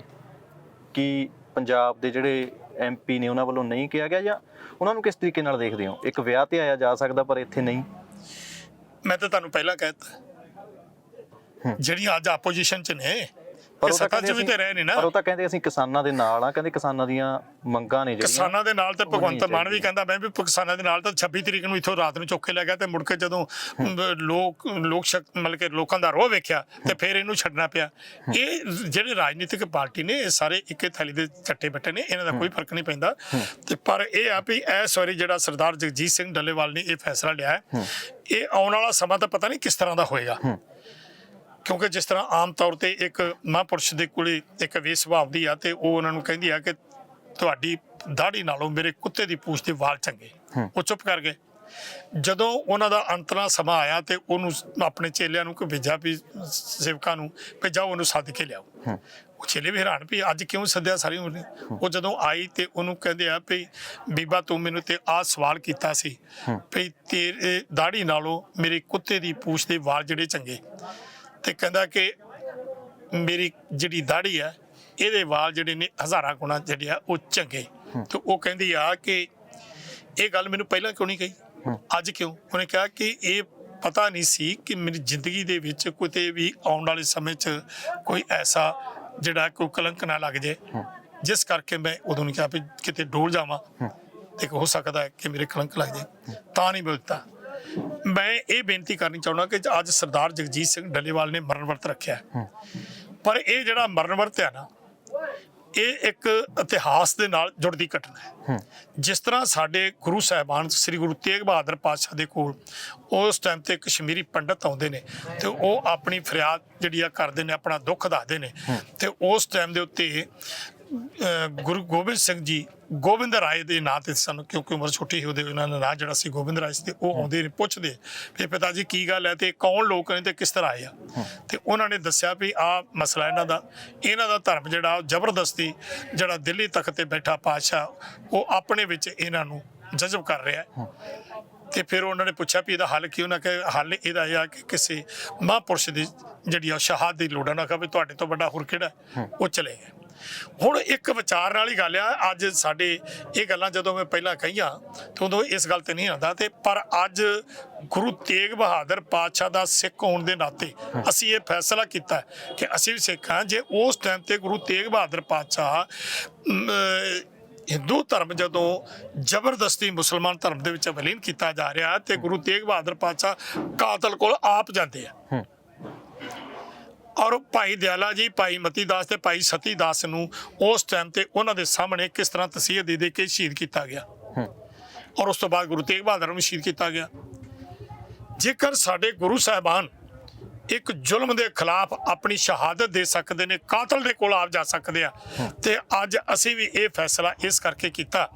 ਕੀ ਪੰਜਾਬ ਦੇ ਜਿਹੜੇ ਐਮਪੀ ਨੇ ਉਹਨਾਂ ਵੱਲੋਂ ਨਹੀਂ ਕਿਹਾ ਗਿਆ ਜਾਂ ਉਹਨਾਂ ਨੂੰ ਕਿਸ ਤਰੀਕੇ ਨਾਲ ਦੇਖਦੇ ਹੋ? ਇੱਕ ਵਿਆਹ ਤੇ ਆਇਆ ਜਾ ਸਕਦਾ ਪਰ ਇੱਥੇ ਨਹੀਂ? ਮੈਂ ਤਾਂ ਤੁਹਾਨੂੰ ਪਹਿਲਾਂ ਕਹਿਤਾ ਜਿਹੜੀਆਂ ਅੱਜ ਆਪੋਜੀਸ਼ਨ 'ਚ ਨੇ ਪਰ ਉਹ ਤਾਂ ਸੱਤਾ 'ਚ ਕਹਿੰਦੇ ਵੀ ਤੇ ਰਹੇ ਨੇ ਨਾ। ਪਰ ਉਹ ਤਾਂ ਕਹਿੰਦੇ ਅਸੀਂ ਕਿਸਾਨਾਂ ਦੇ ਨਾਲ ਆ ਕਹਿੰਦੇ ਕਿਸਾਨਾਂ ਦੀਆਂ ਮੰਗਾਂ ਨੇ ਜਿਹੜੀਆਂ। ਕਿਸਾਨਾਂ ਦੇ ਨਾਲ ਤੇ ਭਗਵੰਤ ਨਹੀਂ ਮਾਨ ਵੀ ਕਹਿੰਦਾ ਮੈਂ ਵੀ ਕਿਸਾਨਾਂ ਦੇ ਨਾਲ ਤਾਂ 26 ਤਰੀਕ ਨੂੰ ਇੱਥੋਂ ਰਾਤ ਨੂੰ ਚੁੱਕ ਕੇ ਲੈ ਗਿਆ ਤੇ ਮੁੜ ਕੇ ਜਦੋਂ ਲੋਕ ਲੋਕ ਸ਼ਕ ਮਤਲਬ ਕਿ ਲੋਕਾਂ ਦਾ ਰੋਹ ਵੇਖਿਆ ਤੇ ਫਿਰ ਇਹਨੂੰ ਛੱਡਣਾ ਪਿਆ। ਇਹ ਜਿਹੜੇ ਰਾਜਨੀਤਿਕ ਪਾਰਟੀ ਨੇ ਇਹ ਸਾਰੇ ਇੱਕੇ ਥੈਲੀ ਦੇ ਚੱਟੇ ਬੱਟੇ ਨੇ ਇਹਨਾਂ ਦਾ ਕੋਈ ਫ਼ਰਕ ਨਹੀਂ ਪੈਂਦਾ। ਤੇ ਪਰ ਇਹ ਆ ਵੀ ਇਸ ਵਾਰੀ ਜਿਹੜਾ ਸਰਦਾਰ ਜਗਜੀਤ ਸਿੰਘ ਡੱਲੇਵਾਲ ਨੇ ਇਹ ਫੈਸਲਾ ਲਿਆ ਹੈ ਇਹ ਆਉਣ ਵਾਲਾ ਸਮਾਂ ਤਾਂ ਪਤਾ ਨਹੀਂ ਕਿਸ ਤਰ੍ਹਾਂ ਦਾ ਹੋਏਗਾ। ਕਿਉਂਕਿ ਜਿਸ ਤਰ੍ਹਾਂ ਆਮ ਤੌਰ ਤੇ ਇੱਕ ਮਹਾਂਪੁਰਸ਼ ਦੇ ਕੋਲੇ ਇੱਕ ਵੇ ਸੁਭਾਅ ਦੀ ਆ ਤੇ ਉਹ ਉਹਨਾਂ ਨੂੰ ਕਹਿੰਦੀ ਆ ਕਿ ਤੁਹਾਡੀ ਦਾੜੀ ਨਾਲੋਂ ਮੇਰੇ ਕੁੱਤੇ ਦੀ ਪੂਛ ਦੇ ਵਾਲ ਚੰਗੇ। ਉਹ ਚੁੱਪ ਕਰ ਗਏ। ਜਦੋਂ ਉਹਨਾਂ ਦਾ ਅੰਤਰਾ ਸਮਾਂ ਆਇਆ ਤੇ ਉਹਨੂੰ ਆਪਣੇ ਚੇਲਿਆਂ ਨੂੰ ਕਿ ਭੇਜਿਆ ਵੀ ਸੇਵਕਾਂ ਨੂੰ ਵੀ ਜਾਓ ਉਹਨੂੰ ਸੱਦ ਕੇ ਲਿਆਓ। ਉਹ ਚੇਲੇ ਵੀ ਹੈਰਾਨ ਵੀ ਅੱਜ ਕਿਉਂ ਸੱਦਿਆ ਸਾਰੀ ਉਮਰ ਨੇ? ਉਹ ਜਦੋਂ ਆਈ ਤੇ ਉਹਨੂੰ ਕਹਿੰਦੇ ਆ ਵੀ ਬੀਬਾ ਤੂੰ ਮੈਨੂੰ ਤੇ ਆਹ ਸਵਾਲ ਕੀਤਾ ਸੀ ਵੀ ਤੇਰੇ ਦਾੜੀ ਨਾਲੋਂ ਮੇਰੇ ਕੁੱਤੇ ਦੀ ਪੂਛ ਦੇ ਵਾਲ ਜਿਹੜੇ ਚੰਗੇ। ਤੇ ਕਹਿੰਦਾ ਕਿ ਮੇਰੀ ਜਿਹੜੀ ਦਾੜੀ ਆ ਇਹਦੇ ਵਾਲ ਜਿਹੜੇ ਨੇ ਹਜ਼ਾਰਾਂ ਗੁਣਾ ਜਿਹੜੇ ਆ ਉਹ ਚੰਗੇ। ਤੇ ਉਹ ਕਹਿੰਦੀ ਆ ਕਿ ਇਹ ਗੱਲ ਮੈਨੂੰ ਪਹਿਲਾਂ ਕਿਉਂ ਨਹੀਂ ਕਹੀ? ਅੱਜ ਕਿਉਂ? ਉਹਨੇ ਕਿਹਾ ਕਿ ਇਹ ਪਤਾ ਨਹੀਂ ਸੀ ਕਿ ਮੇਰੀ ਜ਼ਿੰਦਗੀ ਦੇ ਵਿੱਚ ਕਿਤੇ ਵੀ ਆਉਣ ਵਾਲੇ ਸਮੇਂ 'ਚ ਕੋਈ ਐਸਾ ਜਿਹੜਾ ਕੋਈ ਕਲੰਕ ਨਾ ਲੱਗ ਜੇ। ਜਿਸ ਕਰਕੇ ਮੈਂ ਉਦੋਂ ਨਹੀਂ ਕਿਹਾ ਵੀ ਕਿਤੇ ਡੋਲ ਜਾਵਾਂ ਤੇ ਹੋ ਸਕਦਾ ਹੈ ਕਿ ਮੇਰੇ ਕਲੰਕ ਲੱਗ ਜੇ। ਤਾਂ ਨਹੀਂ ਬੋਲਤਾ ਮੈਂ ਇਹ ਬੇਨਤੀ ਕਰਨੀ ਚਾਹੁੰਦਾ ਕਿ ਅੱਜ ਸਰਦਾਰ ਜਗਜੀਤ ਸਿੰਘ ਡੱਲੇਵਾਲ ਨੇ ਮਰਨ ਵਰਤ ਰੱਖਿਆ। ਪਰ ਇਹ ਜਿਹੜਾ ਮਰਨ ਵਰਤ ਹੈ ਨਾ ਇਹ ਇੱਕ ਇਤਿਹਾਸ ਦੇ ਨਾਲ ਜੁੜਦੀ ਘਟਨਾ ਹੈ। ਜਿਸ ਤਰ੍ਹਾਂ ਸਾਡੇ ਗੁਰੂ ਸਾਹਿਬਾਨ ਸ੍ਰੀ ਗੁਰੂ ਤੇਗ ਬਹਾਦਰ ਪਾਤਸ਼ਾਹ ਦੇ ਕੋਲ ਉਸ ਟਾਈਮ ਤੇ ਕਸ਼ਮੀਰੀ ਪੰਡਤ ਆਉਂਦੇ ਨੇ ਤੇ ਉਹ ਆਪਣੀ ਫਰਿਆਦ ਜਿਹੜੀ ਆ ਕਰਦੇ ਨੇ ਆਪਣਾ ਦੁੱਖ ਦੱਸਦੇ ਨੇ ਤੇ ਉਸ ਟਾਈਮ ਦੇ ਉੱਤੇ ਗੁਰੂ ਗੋਬਿੰਦ ਸਿੰਘ ਜੀ ਗੋਬਿੰਦ ਰਾਏ ਦੇ ਨਾਂ ਤੇ ਸਨ ਕਿਉਂਕਿ ਉਮਰ ਛੋਟੀ ਸੀ ਉਹਦੇ ਉਹਨਾਂ ਦਾ ਨਾਂ ਜਿਹੜਾ ਸੀ ਗੋਬਿੰਦ ਰਾਏ ਸੀ ਤੇ ਉਹ ਆਉਂਦੇ ਨੇ ਪੁੱਛਦੇ ਵੀ ਪਿਤਾ ਜੀ ਕੀ ਗੱਲ ਹੈ ਤੇ ਕੌਣ ਲੋਕ ਨੇ ਤੇ ਕਿਸ ਤਰ੍ਹਾਂ ਆਏ ਆ? ਤੇ ਉਹਨਾਂ ਨੇ ਦੱਸਿਆ ਵੀ ਆ ਮਸਲਾ ਇਹਨਾਂ ਦਾ ਇਹਨਾਂ ਦਾ ਧਰਮ ਜਿਹੜਾ ਉਹ ਜ਼ਬਰਦਸਤੀ ਜਿਹੜਾ ਦਿੱਲੀ ਤਖਤ ਤੇ ਬੈਠਾ ਪਾਤਸ਼ਾਹ ਉਹ ਆਪਣੇ ਵਿੱਚ ਇਹਨਾਂ ਨੂੰ ਜਜ਼ਬ ਕਰ ਰਿਹਾ ਹੈ। ਤੇ ਫਿਰ ਉਹਨਾਂ ਨੇ ਪੁੱਛਿਆ ਵੀ ਇਹਦਾ ਹੱਲ ਕੀ ਉਹਨਾਂ ਕਿ ਹੱਲ ਇਹਦਾ ਇਹ ਆ ਕਿ ਕਿਸੇ ਮਹਾਂਪੁਰਸ਼ ਦੀ ਜਿਹੜੀ ਆ ਸ਼ਹਾਦਤ ਦੀ ਲੋੜ ਨਾ ਕਹੇ ਤੁਹਾਡੇ ਤੋਂ ਵੱਡਾ ਹੋਰ ਕਿਹੜਾ? ਉਹ ਚਲੇ ਗਏ। ਹੁਣ ਇੱਕ ਵਿਚਾਰਨ ਵਾਲੀ ਗੱਲ ਆ ਅੱਜ ਸਾਡੇ ਇਹ ਗੱਲਾਂ ਜਦੋਂ ਮੈਂ ਪਹਿਲਾਂ ਕਹੀਆਂ ਤੇ ਉਦੋਂ ਇਸ ਗੱਲ ਤੇ ਨਹੀਂ ਆਉਂਦਾ ਤੇ ਪਰ ਅੱਜ ਗੁਰੂ ਤੇਗ ਬਹਾਦਰ ਪਾਤਸ਼ਾਹ ਦਾ ਸਿੱਖ ਹੋਣ ਦੇ ਨਾਤੇ ਅਸੀਂ ਇਹ ਫੈਸਲਾ ਕੀਤਾ ਕਿ ਅਸੀਂ ਵੀ ਸਿੱਖ ਹਾਂ ਜੇ ਉਸ ਟਾਈਮ ਤੇ ਗੁਰੂ ਤੇਗ ਬਹਾਦਰ ਪਾਤਸ਼ਾਹ ਹਿੰਦੂ ਧਰਮ ਜਦੋਂ ਜ਼ਬਰਦਸਤੀ ਮੁਸਲਮਾਨ ਧਰਮ ਦੇ ਵਿੱਚ ਵਿਲੀਨ ਕੀਤਾ ਜਾ ਰਿਹਾ ਤੇ ਗੁਰੂ ਤੇਗ ਬਹਾਦਰ ਪਾਤਸ਼ਾਹ ਕਾਤਲ ਕੋਲ ਆਪ ਜਾਂਦੇ ਆ। ਔਰ ਭਾਈ ਦਿਆਲਾ ਜੀ ਭਾਈ ਮਤੀ ਦਾਸ ਤੇ ਭਾਈ ਸਤੀ ਦਾਸ ਨੂੰ ਉਸ ਟਾਈਮ ਤੇ ਉਹਨਾਂ ਦੇ ਸਾਹਮਣੇ ਕਿਸ ਤਰ੍ਹਾਂ ਤਸੀਹੇ ਦੇ ਦੇ ਕੇ ਸ਼ਹੀਦ ਕੀਤਾ ਗਿਆ। ਔਰ ਉਸ ਤੋਂ ਬਾਅਦ ਗੁਰੂ ਤੇਗ ਬਹਾਦਰ ਨੂੰ ਸ਼ਹੀਦ ਕੀਤਾ ਗਿਆ। ਜੇਕਰ ਸਾਡੇ ਗੁਰੂ ਸਾਹਿਬਾਨ ਇੱਕ ਜ਼ੁਲਮ ਦੇ ਖਿਲਾਫ ਆਪਣੀ ਸ਼ਹਾਦਤ ਦੇ ਸਕਦੇ ਨੇ ਕਾਤਲ ਦੇ ਕੋਲ ਆਪ ਜਾ ਸਕਦੇ ਆ ਤੇ ਅੱਜ ਅਸੀਂ ਵੀ ਇਹ ਫੈਸਲਾ ਇਸ ਕਰਕੇ ਕੀਤਾ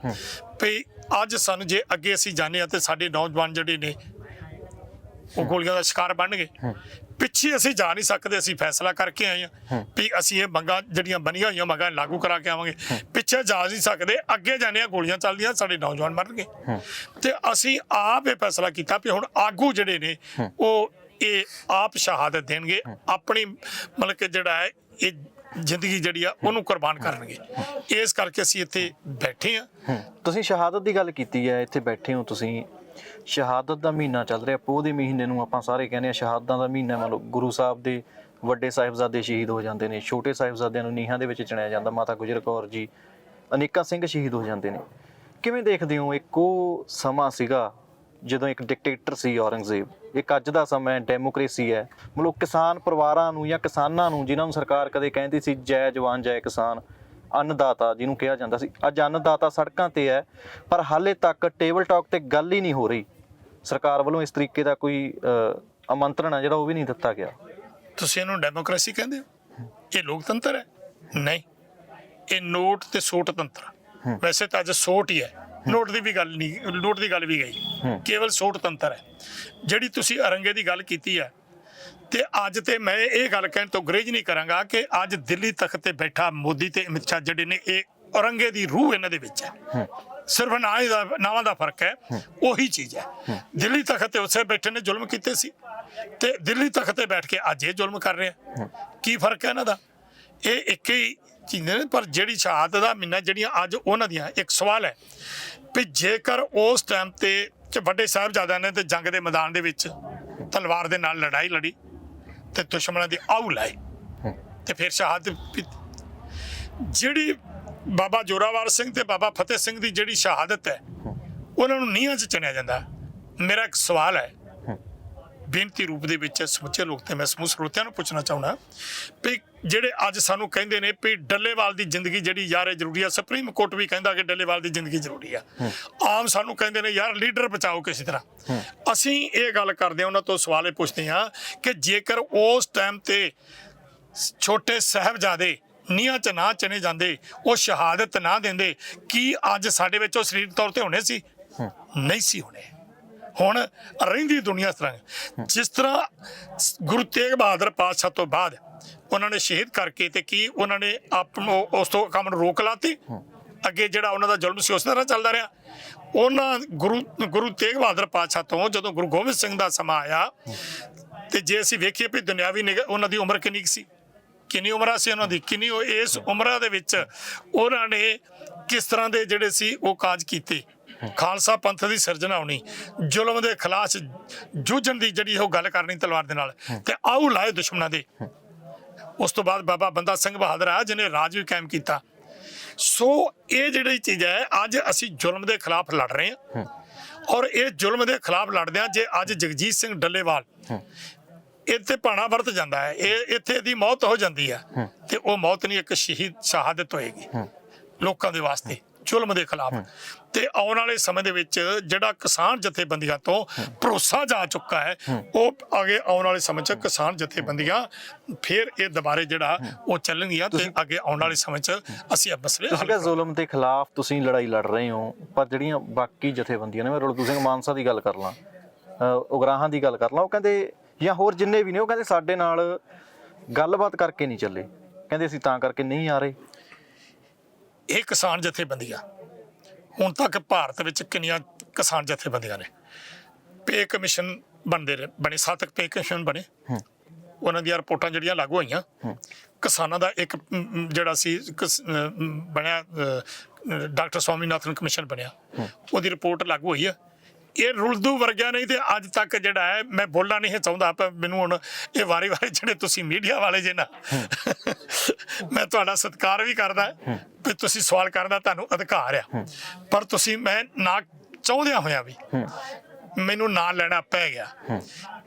ਵੀ ਅੱਜ ਸਾਨੂੰ ਜੇ ਅੱਗੇ ਅਸੀਂ ਜਾਣੇ ਆ ਤੇ ਸਾਡੇ ਨੌਜਵਾਨ ਜਿਹੜੇ ਨੇ ਉਹ ਗੋਲੀਆਂ ਦਾ ਸ਼ਿਕਾਰ ਬਣ ਗਏ ਪਿੱਛੇ ਅਸੀਂ ਜਾ ਨਹੀਂ ਸਕਦੇ ਅਸੀਂ ਫੈਸਲਾ ਕਰਕੇ ਆਏ ਆ ਵੀ ਅਸੀਂ ਇਹ ਮੰਗਾਂ ਜਿਹੜੀਆਂ ਬਣੀਆਂ ਹੋਈਆਂ ਮੰਗਾਂ ਲਾਗੂ ਕਰਾ ਕੇ ਆਵਾਂਗੇ। ਪਿੱਛੇ ਜਾ ਨਹੀਂ ਸਕਦੇ ਅੱਗੇ ਜਾਣੇ ਆ ਗੋਲੀਆਂ ਚੱਲਦੀਆਂ ਸਾਡੇ ਨੌਜਵਾਨ ਮਰਨਗੇ। ਤੇ ਅਸੀਂ ਆਪ ਇਹ ਫੈਸਲਾ ਕੀਤਾ ਵੀ ਹੁਣ ਆਗੂ ਜਿਹੜੇ ਨੇ ਉਹ ਇਹ ਆਪ ਸ਼ਹਾਦਤ ਦੇਣਗੇ ਆਪਣੀ ਮਤਲਬ ਕਿ ਜਿਹੜਾ ਹੈ ਇਹ ਜ਼ਿੰਦਗੀ ਜਿਹੜੀ ਆ ਉਹਨੂੰ ਕੁਰਬਾਨ ਕਰਨਗੇ। ਇਸ ਕਰਕੇ ਅਸੀਂ ਇੱਥੇ ਬੈਠੇ ਆ ਤੁਸੀਂ ਸ਼ਹਾਦਤ ਦੀ ਗੱਲ ਕੀਤੀ ਹੈ ਇੱਥੇ ਬੈਠੇ ਹੋ ਤੁਸੀਂ ਸ਼ਹਾਦਤ ਦਾ ਮਹੀਨਾ ਚੱਲ ਰਿਹਾ। ਪੋਹ ਦੇ ਮਹੀਨੇ ਨੂੰ ਆਪਾਂ ਸਾਰੇ ਕਹਿੰਦੇ ਆ ਸ਼ਹਾਦਤਾਂ ਦਾ ਮਹੀਨਾ ਮੰਨ ਲਓ ਗੁਰੂ ਸਾਹਿਬ ਦੇ ਵੱਡੇ ਸਾਹਿਬਜ਼ਾਦੇ ਸ਼ਹੀਦ ਹੋ ਜਾਂਦੇ ਨੇ। ਛੋਟੇ ਸਾਹਿਬਜ਼ਾਦਿਆਂ ਨੂੰ ਨੀਹਾਂ ਦੇ ਵਿੱਚ ਚਿਣਿਆ ਜਾਂਦਾ। ਮਾਤਾ ਗੁਜਰ ਕੌਰ ਜੀ, ਅਨੇਕਾਂ ਸਿੰਘ ਸ਼ਹੀਦ ਹੋ ਜਾਂਦੇ ਨੇ। ਕਿਵੇਂ ਦੇਖਦੇ ਹੋ? ਇੱਕ ਉਹ ਸਮਾਂ ਸੀਗਾ ਜਦੋਂ ਇੱਕ ਡਿਕਟੇਟਰ ਸੀ ਔਰੰਗਜ਼ੇਬ। ਇੱਕ ਅੱਜ ਦਾ ਸਮਾਂ ਹੈ ਡੈਮੋਕ੍ਰੇਸੀ ਹੈ। ਮਤਲਬ ਕਿਸਾਨ ਪਰਿਵਾਰਾਂ ਨੂੰ ਜਾਂ ਕਿਸਾਨਾਂ ਨੂੰ ਜਿਨ੍ਹਾਂ ਨੂੰ ਸਰਕਾਰ ਕਦੇ ਕਹਿੰਦੀ ਸੀ, ਜੈ ਜਵਾਨ, ਜੈ ਕਿਸਾਨ। ਅੰਨਦਾਤਾ ਜਿਹਨੂੰ ਕਿਹਾ ਜਾਂਦਾ ਸੀ। ਅੱਜ ਅੰਨਦਾਤਾ ਸੜਕਾਂ ਤੇ ਹੈ ਪਰ ਹਾਲੇ ਤੱਕ ਟੇਬਲ ਟਾਕ ਤੇ ਗੱਲ ਹੀ ਨਹੀਂ ਹੋ ਰਹੀ। ਸਰਕਾਰ ਵੱਲੋਂ ਇਸ ਤਰੀਕੇ ਦਾ ਕੋਈ ਆਮੰਤਰਣ ਹੈ ਜਿਹੜਾ ਉਹ ਵੀ ਨਹੀਂ ਦਿੱਤਾ ਗਿਆ। ਤੁਸੀਂ ਇਹਨੂੰ ਡੈਮੋਕ੍ਰੇਸੀ ਕਹਿੰਦੇ ਹੋ? ਇਹ ਲੋਕਤੰਤਰ ਹੈ? ਨਹੀਂ। ਇਹ ਨੋਟ ਤੇ ਸੋਟ ਤੰਤਰ। ਆ। ਵੈਸੇ ਤਾਂ ਅੱਜ ਸੋਟ ਹੀ ਹੈ। ਨੋਟ ਦੀ ਵੀ ਗੱਲ ਨਹੀਂ ਨੋਟ ਦੀ ਗੱਲ ਵੀ ਗਈ। ਕੇਵਲ ਸੋਟ ਤੰਤਰ ਹੈ। ਜਿਹੜੀ ਤੁਸੀਂ ਅਰੰਗੇ ਦੀ ਗੱਲ ਕੀਤੀ ਹੈ ਤੇ ਅੱਜ ਤੇ ਮੈਂ ਇਹ ਗੱਲ ਕਹਿਣ ਤੋਂ ਗਰੇਜ ਨਹੀਂ ਕਰਾਂਗਾ ਕਿ ਅੱਜ ਦਿੱਲੀ ਤਖਤ ਤੇ ਬੈਠਾ ਮੋਦੀ ਤੇ ਅਮਿਤ ਸ਼ਾਹ ਜਿਹੜੇ ਨੇ ਇਹ ਔਰੰਗੇ ਦੀ ਰੂਹ ਇਹਨਾਂ ਦੇ ਵਿੱਚ ਹੈ। ਸਿਰਫ ਨਾਂ ਦਾ ਨਾਵਾਂ ਦਾ ਫ਼ਰਕ ਹੈ। ਉਹੀ ਚੀਜ਼ ਹੈ। ਦਿੱਲੀ ਤਖਤ ਤੇ ਉਸੇ ਬੈਠੇ ਨੇ ਜ਼ੁਲਮ ਕੀਤੇ ਸੀ। ਤੇ ਦਿੱਲੀ ਤਖਤ ਤੇ ਬੈਠ ਕੇ ਅੱਜ ਇਹ ਜ਼ੁਲਮ ਕਰ ਰਿਹਾ ਕੀ ਫ਼ਰਕ ਹੈ ਇਹਨਾਂ ਦਾ? ਇਹ ਇੱਕ ਹੀ ਚੀਜ਼ ਨੇ ਪਰ ਜਿਹੜੀ ਸ਼ਹਾਦਤ ਦਾ ਮਹੀਨਾ ਜਿਹੜੀਆਂ ਅੱਜ ਉਹਨਾਂ ਦੀਆਂ ਇੱਕ ਸਵਾਲ ਹੈ ਵੀ ਜੇਕਰ ਉਸ ਟਾਈਮ ਤੇ ਵੱਡੇ ਸਾਹਿਬਜ਼ਾਦਿਆਂ ਨੇ ਤੇ ਜੰਗ ਦੇ ਮੈਦਾਨ ਦੇ ਵਿੱਚ ਤਲਵਾਰ ਦੇ ਨਾਲ ਲੜਾਈ ਲੜੀ ਤੇ ਦੁਸ਼ਮਣਾਂ ਦੀ ਆਉ ਲਾਈ ਤੇ ਫਿਰ ਸ਼ਹਾਦਤ ਜਿਹੜੀ ਬਾਬਾ ਜੋਰਾਵਰ ਸਿੰਘ ਤੇ ਬਾਬਾ ਫਤਿਹ ਸਿੰਘ ਦੀ ਜਿਹੜੀ ਸ਼ਹਾਦਤ ਹੈ। ਉਹਨਾਂ ਨੂੰ ਨੀਹਾਂ 'ਚ ਚਿਣਿਆ ਜਾਂਦਾ। ਮੇਰਾ ਇੱਕ ਸਵਾਲ ਹੈ ਬੇਨਤੀ ਰੂਪ ਦੇ ਵਿੱਚ ਸਮੁੱਚੇ ਲੋਕ ਤੇ ਮੈਂ ਸਮੂਹ ਸਰੋਤਿਆਂ ਨੂੰ ਪੁੱਛਣਾ ਚਾਹੁੰਦਾ ਵੀ ਜਿਹੜੇ ਅੱਜ ਸਾਨੂੰ ਕਹਿੰਦੇ ਨੇ ਵੀ ਡੱਲੇਵਾਲ ਦੀ ਜ਼ਿੰਦਗੀ ਜਿਹੜੀ ਯਾਰ ਇਹ ਜ਼ਰੂਰੀ ਆ ਸੁਪਰੀਮ ਕੋਰਟ ਵੀ ਕਹਿੰਦਾ ਕਿ ਡੱਲੇਵਾਲ ਦੀ ਜ਼ਿੰਦਗੀ ਜ਼ਰੂਰੀ ਆ। ਆਮ ਸਾਨੂੰ ਕਹਿੰਦੇ ਨੇ ਯਾਰ ਲੀਡਰ ਬਚਾਓ ਕਿਸੇ ਤਰ੍ਹਾਂ। ਅਸੀਂ ਇਹ ਗੱਲ ਕਰਦੇ ਹਾਂ ਉਹਨਾਂ ਤੋਂ ਸਵਾਲ ਇਹ ਪੁੱਛਦੇ ਹਾਂ ਕਿ ਜੇਕਰ ਉਸ ਟਾਈਮ ਤੇ ਛੋਟੇ ਸਾਹਿਬਜ਼ਾਦੇ ਨੀਹਾਂ ਚ ਨਾ ਚਣੇ ਜਾਂਦੇ ਉਹ ਸ਼ਹਾਦਤ ਨਾ ਦਿੰਦੇ ਕੀ ਅੱਜ ਸਾਡੇ ਵਿੱਚ ਉਹ ਸਰੀਰਕ ਤੌਰ ਤੇ ਹੋਣੇ ਸੀ? ਨਹੀਂ ਸੀ ਹੋਣੇ। ਹੁਣ ਰਹਿੰਦੀ ਦੁਨੀਆ ਇਸ ਤਰ੍ਹਾਂ। ਜਿਸ ਤਰ੍ਹਾਂ ਗੁਰੂ ਤੇਗ ਬਹਾਦਰ ਪਾਤਸ਼ਾਹ ਤੋਂ ਬਾਅਦ ਉਹਨਾਂ ਨੇ ਸ਼ਹੀਦ ਕਰਕੇ ਤੇ ਕੀ ਉਹਨਾਂ ਨੇ ਆਪ ਨੂੰ ਉਸ ਤੋਂ ਕੰਮ ਨੂੰ ਰੋਕ ਲਾਤੀ? ਅੱਗੇ ਜਿਹੜਾ ਉਹਨਾਂ ਦਾ ਜ਼ੁਲਮ ਸੀ ਉਸ ਤਰ੍ਹਾਂ ਚੱਲਦਾ ਰਿਹਾ। ਉਹਨਾਂ ਗੁਰੂ ਗੁਰੂ ਤੇਗ ਬਹਾਦਰ ਪਾਤਸ਼ਾਹ ਤੋਂ ਜਦੋਂ ਗੁਰੂ ਗੋਬਿੰਦ ਸਿੰਘ ਦਾ ਸਮਾਂ ਆਇਆ ਤੇ ਜੇ ਅਸੀਂ ਵੇਖੀਏ ਵੀ ਦੁਨਿਆਵੀ ਉਹਨਾਂ ਦੀ ਉਮਰ ਕਿੰਨੀ ਸੀ? ਕਿੰਨੀ ਉਮਰਾਂ ਸੀ ਉਹਨਾਂ ਦੀ? ਕਿੰਨੀ ਉਹ ਇਸ ਉਮਰਾਂ ਦੇ ਵਿੱਚ ਉਹਨਾਂ ਨੇ ਕਿਸ ਤਰ੍ਹਾਂ ਦੇ ਜਿਹੜੇ ਸੀ ਉਹ ਕਾਜ ਕੀਤੇ? ਖਾਲਸਾ ਪੰਥ ਦੀ ਸਿਰਜਣਾ ਹੋਣੀ ਜ਼ੁਲਮ ਦੇ ਖਿਲਾਫ ਜੂਝਣ ਦੀ ਜਿਹੜੀ ਉਹ ਗੱਲ ਕਰਨੀ ਤਲਵਾਰ ਦੇ ਨਾਲ ਤੇ ਆਉ ਲਾਏ ਦੁਸ਼ਮਣਾਂ ਦੇ। ਉਸ ਤੋਂ ਬਾਅਦ ਬਾਬਾ ਬੰਦਾ ਸਿੰਘ ਬਹਾਦਰ ਆਇਆ ਜਿਹਨੇ ਰਾਜ ਵੀ ਕਾਇਮ ਕੀਤਾ। ਸੋ ਇਹ ਜਿਹੜੀ ਚੀਜ਼ ਹੈ ਅੱਜ ਅਸੀਂ ਜ਼ੁਲਮ ਦੇ ਖਿਲਾਫ ਲੜ ਰਹੇ ਹਾਂ। ਔਰ ਇਹ ਜ਼ੁਲਮ ਦੇ ਖਿਲਾਫ ਲੜਦੇ ਹਾਂ ਜੇ ਅੱਜ ਜਗਜੀਤ ਸਿੰਘ ਡੱਲੇਵਾਲ ਇੱਥੇ ਭਾਣਾ ਵਰਤ ਜਾਂਦਾ ਹੈ ਇਹ ਇੱਥੇ ਦੀ ਮੌਤ ਹੋ ਜਾਂਦੀ ਹੈ ਤੇ ਉਹ ਮੌਤ ਨਹੀਂ ਇੱਕ ਸ਼ਹੀਦ ਸ਼ਹਾਦਤ ਹੋਏਗੀ ਲੋਕਾਂ ਦੇ ਵਾਸਤੇ। ਜ਼ੁਲਮ ਦੇ ਖਿਲਾਫ। ਤੇ ਆਉਣ ਵਾਲੇ ਸਮੇਂ ਦੇ ਵਿੱਚ ਜਿਹੜਾ ਕਿਸਾਨ ਜਥੇਬੰਦੀਆਂ ਤੋਂ ਭਰੋਸਾ ਜਾ ਚੁੱਕਾ ਹੈ ਉਹ ਅੱਗੇ ਆਉਣ ਵਾਲੇ ਸਮੇਂ 'ਚ ਕਿਸਾਨ ਜਥੇਬੰਦੀਆਂ ਫਿਰ ਇਹ ਦੁਬਾਰੇ ਜਿਹੜਾ ਉਹ ਚੱਲਣਗੀਆਂ ਤੇ ਅੱਗੇ ਆਉਣ ਵਾਲੇ ਸਮੇਂ 'ਚ ਅਸੀਂ ਇਹ ਮਸਲੇ ਹੱਲ ਕਿਹਾ ਜ਼ੁਲਮ ਦੇ ਖਿਲਾਫ ਤੁਸੀਂ ਲੜਾਈ ਲੜ ਰਹੇ ਹੋ ਪਰ ਜਿਹੜੀਆਂ ਬਾਕੀ ਜਥੇਬੰਦੀਆਂ ਨੇ ਮੈਂ ਰੋਲਦੂ ਸਿੰਘ ਮਾਨਸਾ ਦੀ ਗੱਲ ਕਰ ਲਾਂ ਉਗਰਾਹਾਂ ਦੀ ਗੱਲ ਕਰ ਲਾਂ ਉਹ ਕਹਿੰਦੇ ਜਾਂ ਹੋਰ ਜਿੰਨੇ ਵੀ ਨੇ ਉਹ ਕਹਿੰਦੇ ਸਾਡੇ ਨਾਲ ਗੱਲਬਾਤ ਕਰਕੇ ਨਹੀਂ ਚੱਲੇ। ਕਹਿੰਦੇ ਅਸੀਂ ਤਾਂ ਕਰਕੇ ਨਹੀਂ ਆ ਰਹੇ। ਇਹ ਕਿਸਾਨ ਜਥੇਬੰਦੀਆਂ ਹੁਣ ਤੱਕ ਭਾਰਤ ਵਿੱਚ ਕਿੰਨੀਆਂ ਕਿਸਾਨ ਜਥੇਬੰਦੀਆਂ ਨੇ? ਪੇ ਕਮਿਸ਼ਨ ਬਣਦੇ ਰਹੇ ਬਣੇ ਸੱਤ ਪੇ ਕਮਿਸ਼ਨ ਬਣੇ। ਉਹਨਾਂ ਦੀਆਂ ਰਿਪੋਰਟਾਂ ਜਿਹੜੀਆਂ ਲਾਗੂ ਹੋਈਆਂ ਕਿਸਾਨਾਂ ਦਾ ਇੱਕ ਜਿਹੜਾ ਸੀ ਬਣਿਆ ਡਾਕਟਰ ਸਵਾਮੀਨਾਥਨ ਕਮਿਸ਼ਨ ਬਣਿਆ। ਉਹਦੀ ਰਿਪੋਰਟ ਲਾਗੂ ਹੋਈ ਆ। ਇਹ ਰੁਲਦੂ ਵਰਗਿਆ ਨਹੀਂ ਤੇ ਅੱਜ ਤੱਕ ਜਿਹੜਾ ਹੈ, ਮੈਂ ਬੋਲਣਾ ਨਹੀਂ ਚਾਹੁੰਦਾ, ਪਰ ਮੈਨੂੰ ਹੁਣ ਇਹ ਵਾਰੀ ਵਾਰੀ ਜਿਹੜੇ ਤੁਸੀਂ ਮੀਡੀਆ ਵਾਲੇ ਜੇ ਨਾ, ਮੈਂ ਤੁਹਾਡਾ ਸਤਿਕਾਰ ਵੀ ਕਰਦਾ, ਵੀ ਤੁਸੀਂ ਸਵਾਲ ਕਰਨ ਦਾ ਤੁਹਾਨੂੰ ਅਧਿਕਾਰ ਆ। ਪਰ ਤੁਸੀਂ, ਮੈਂ ਨਾ ਚਾਹੁੰਦਿਆਂ ਹੋਇਆ ਵੀ ਮੈਨੂੰ ਨਾਂ ਲੈਣਾ ਪੈ ਗਿਆ।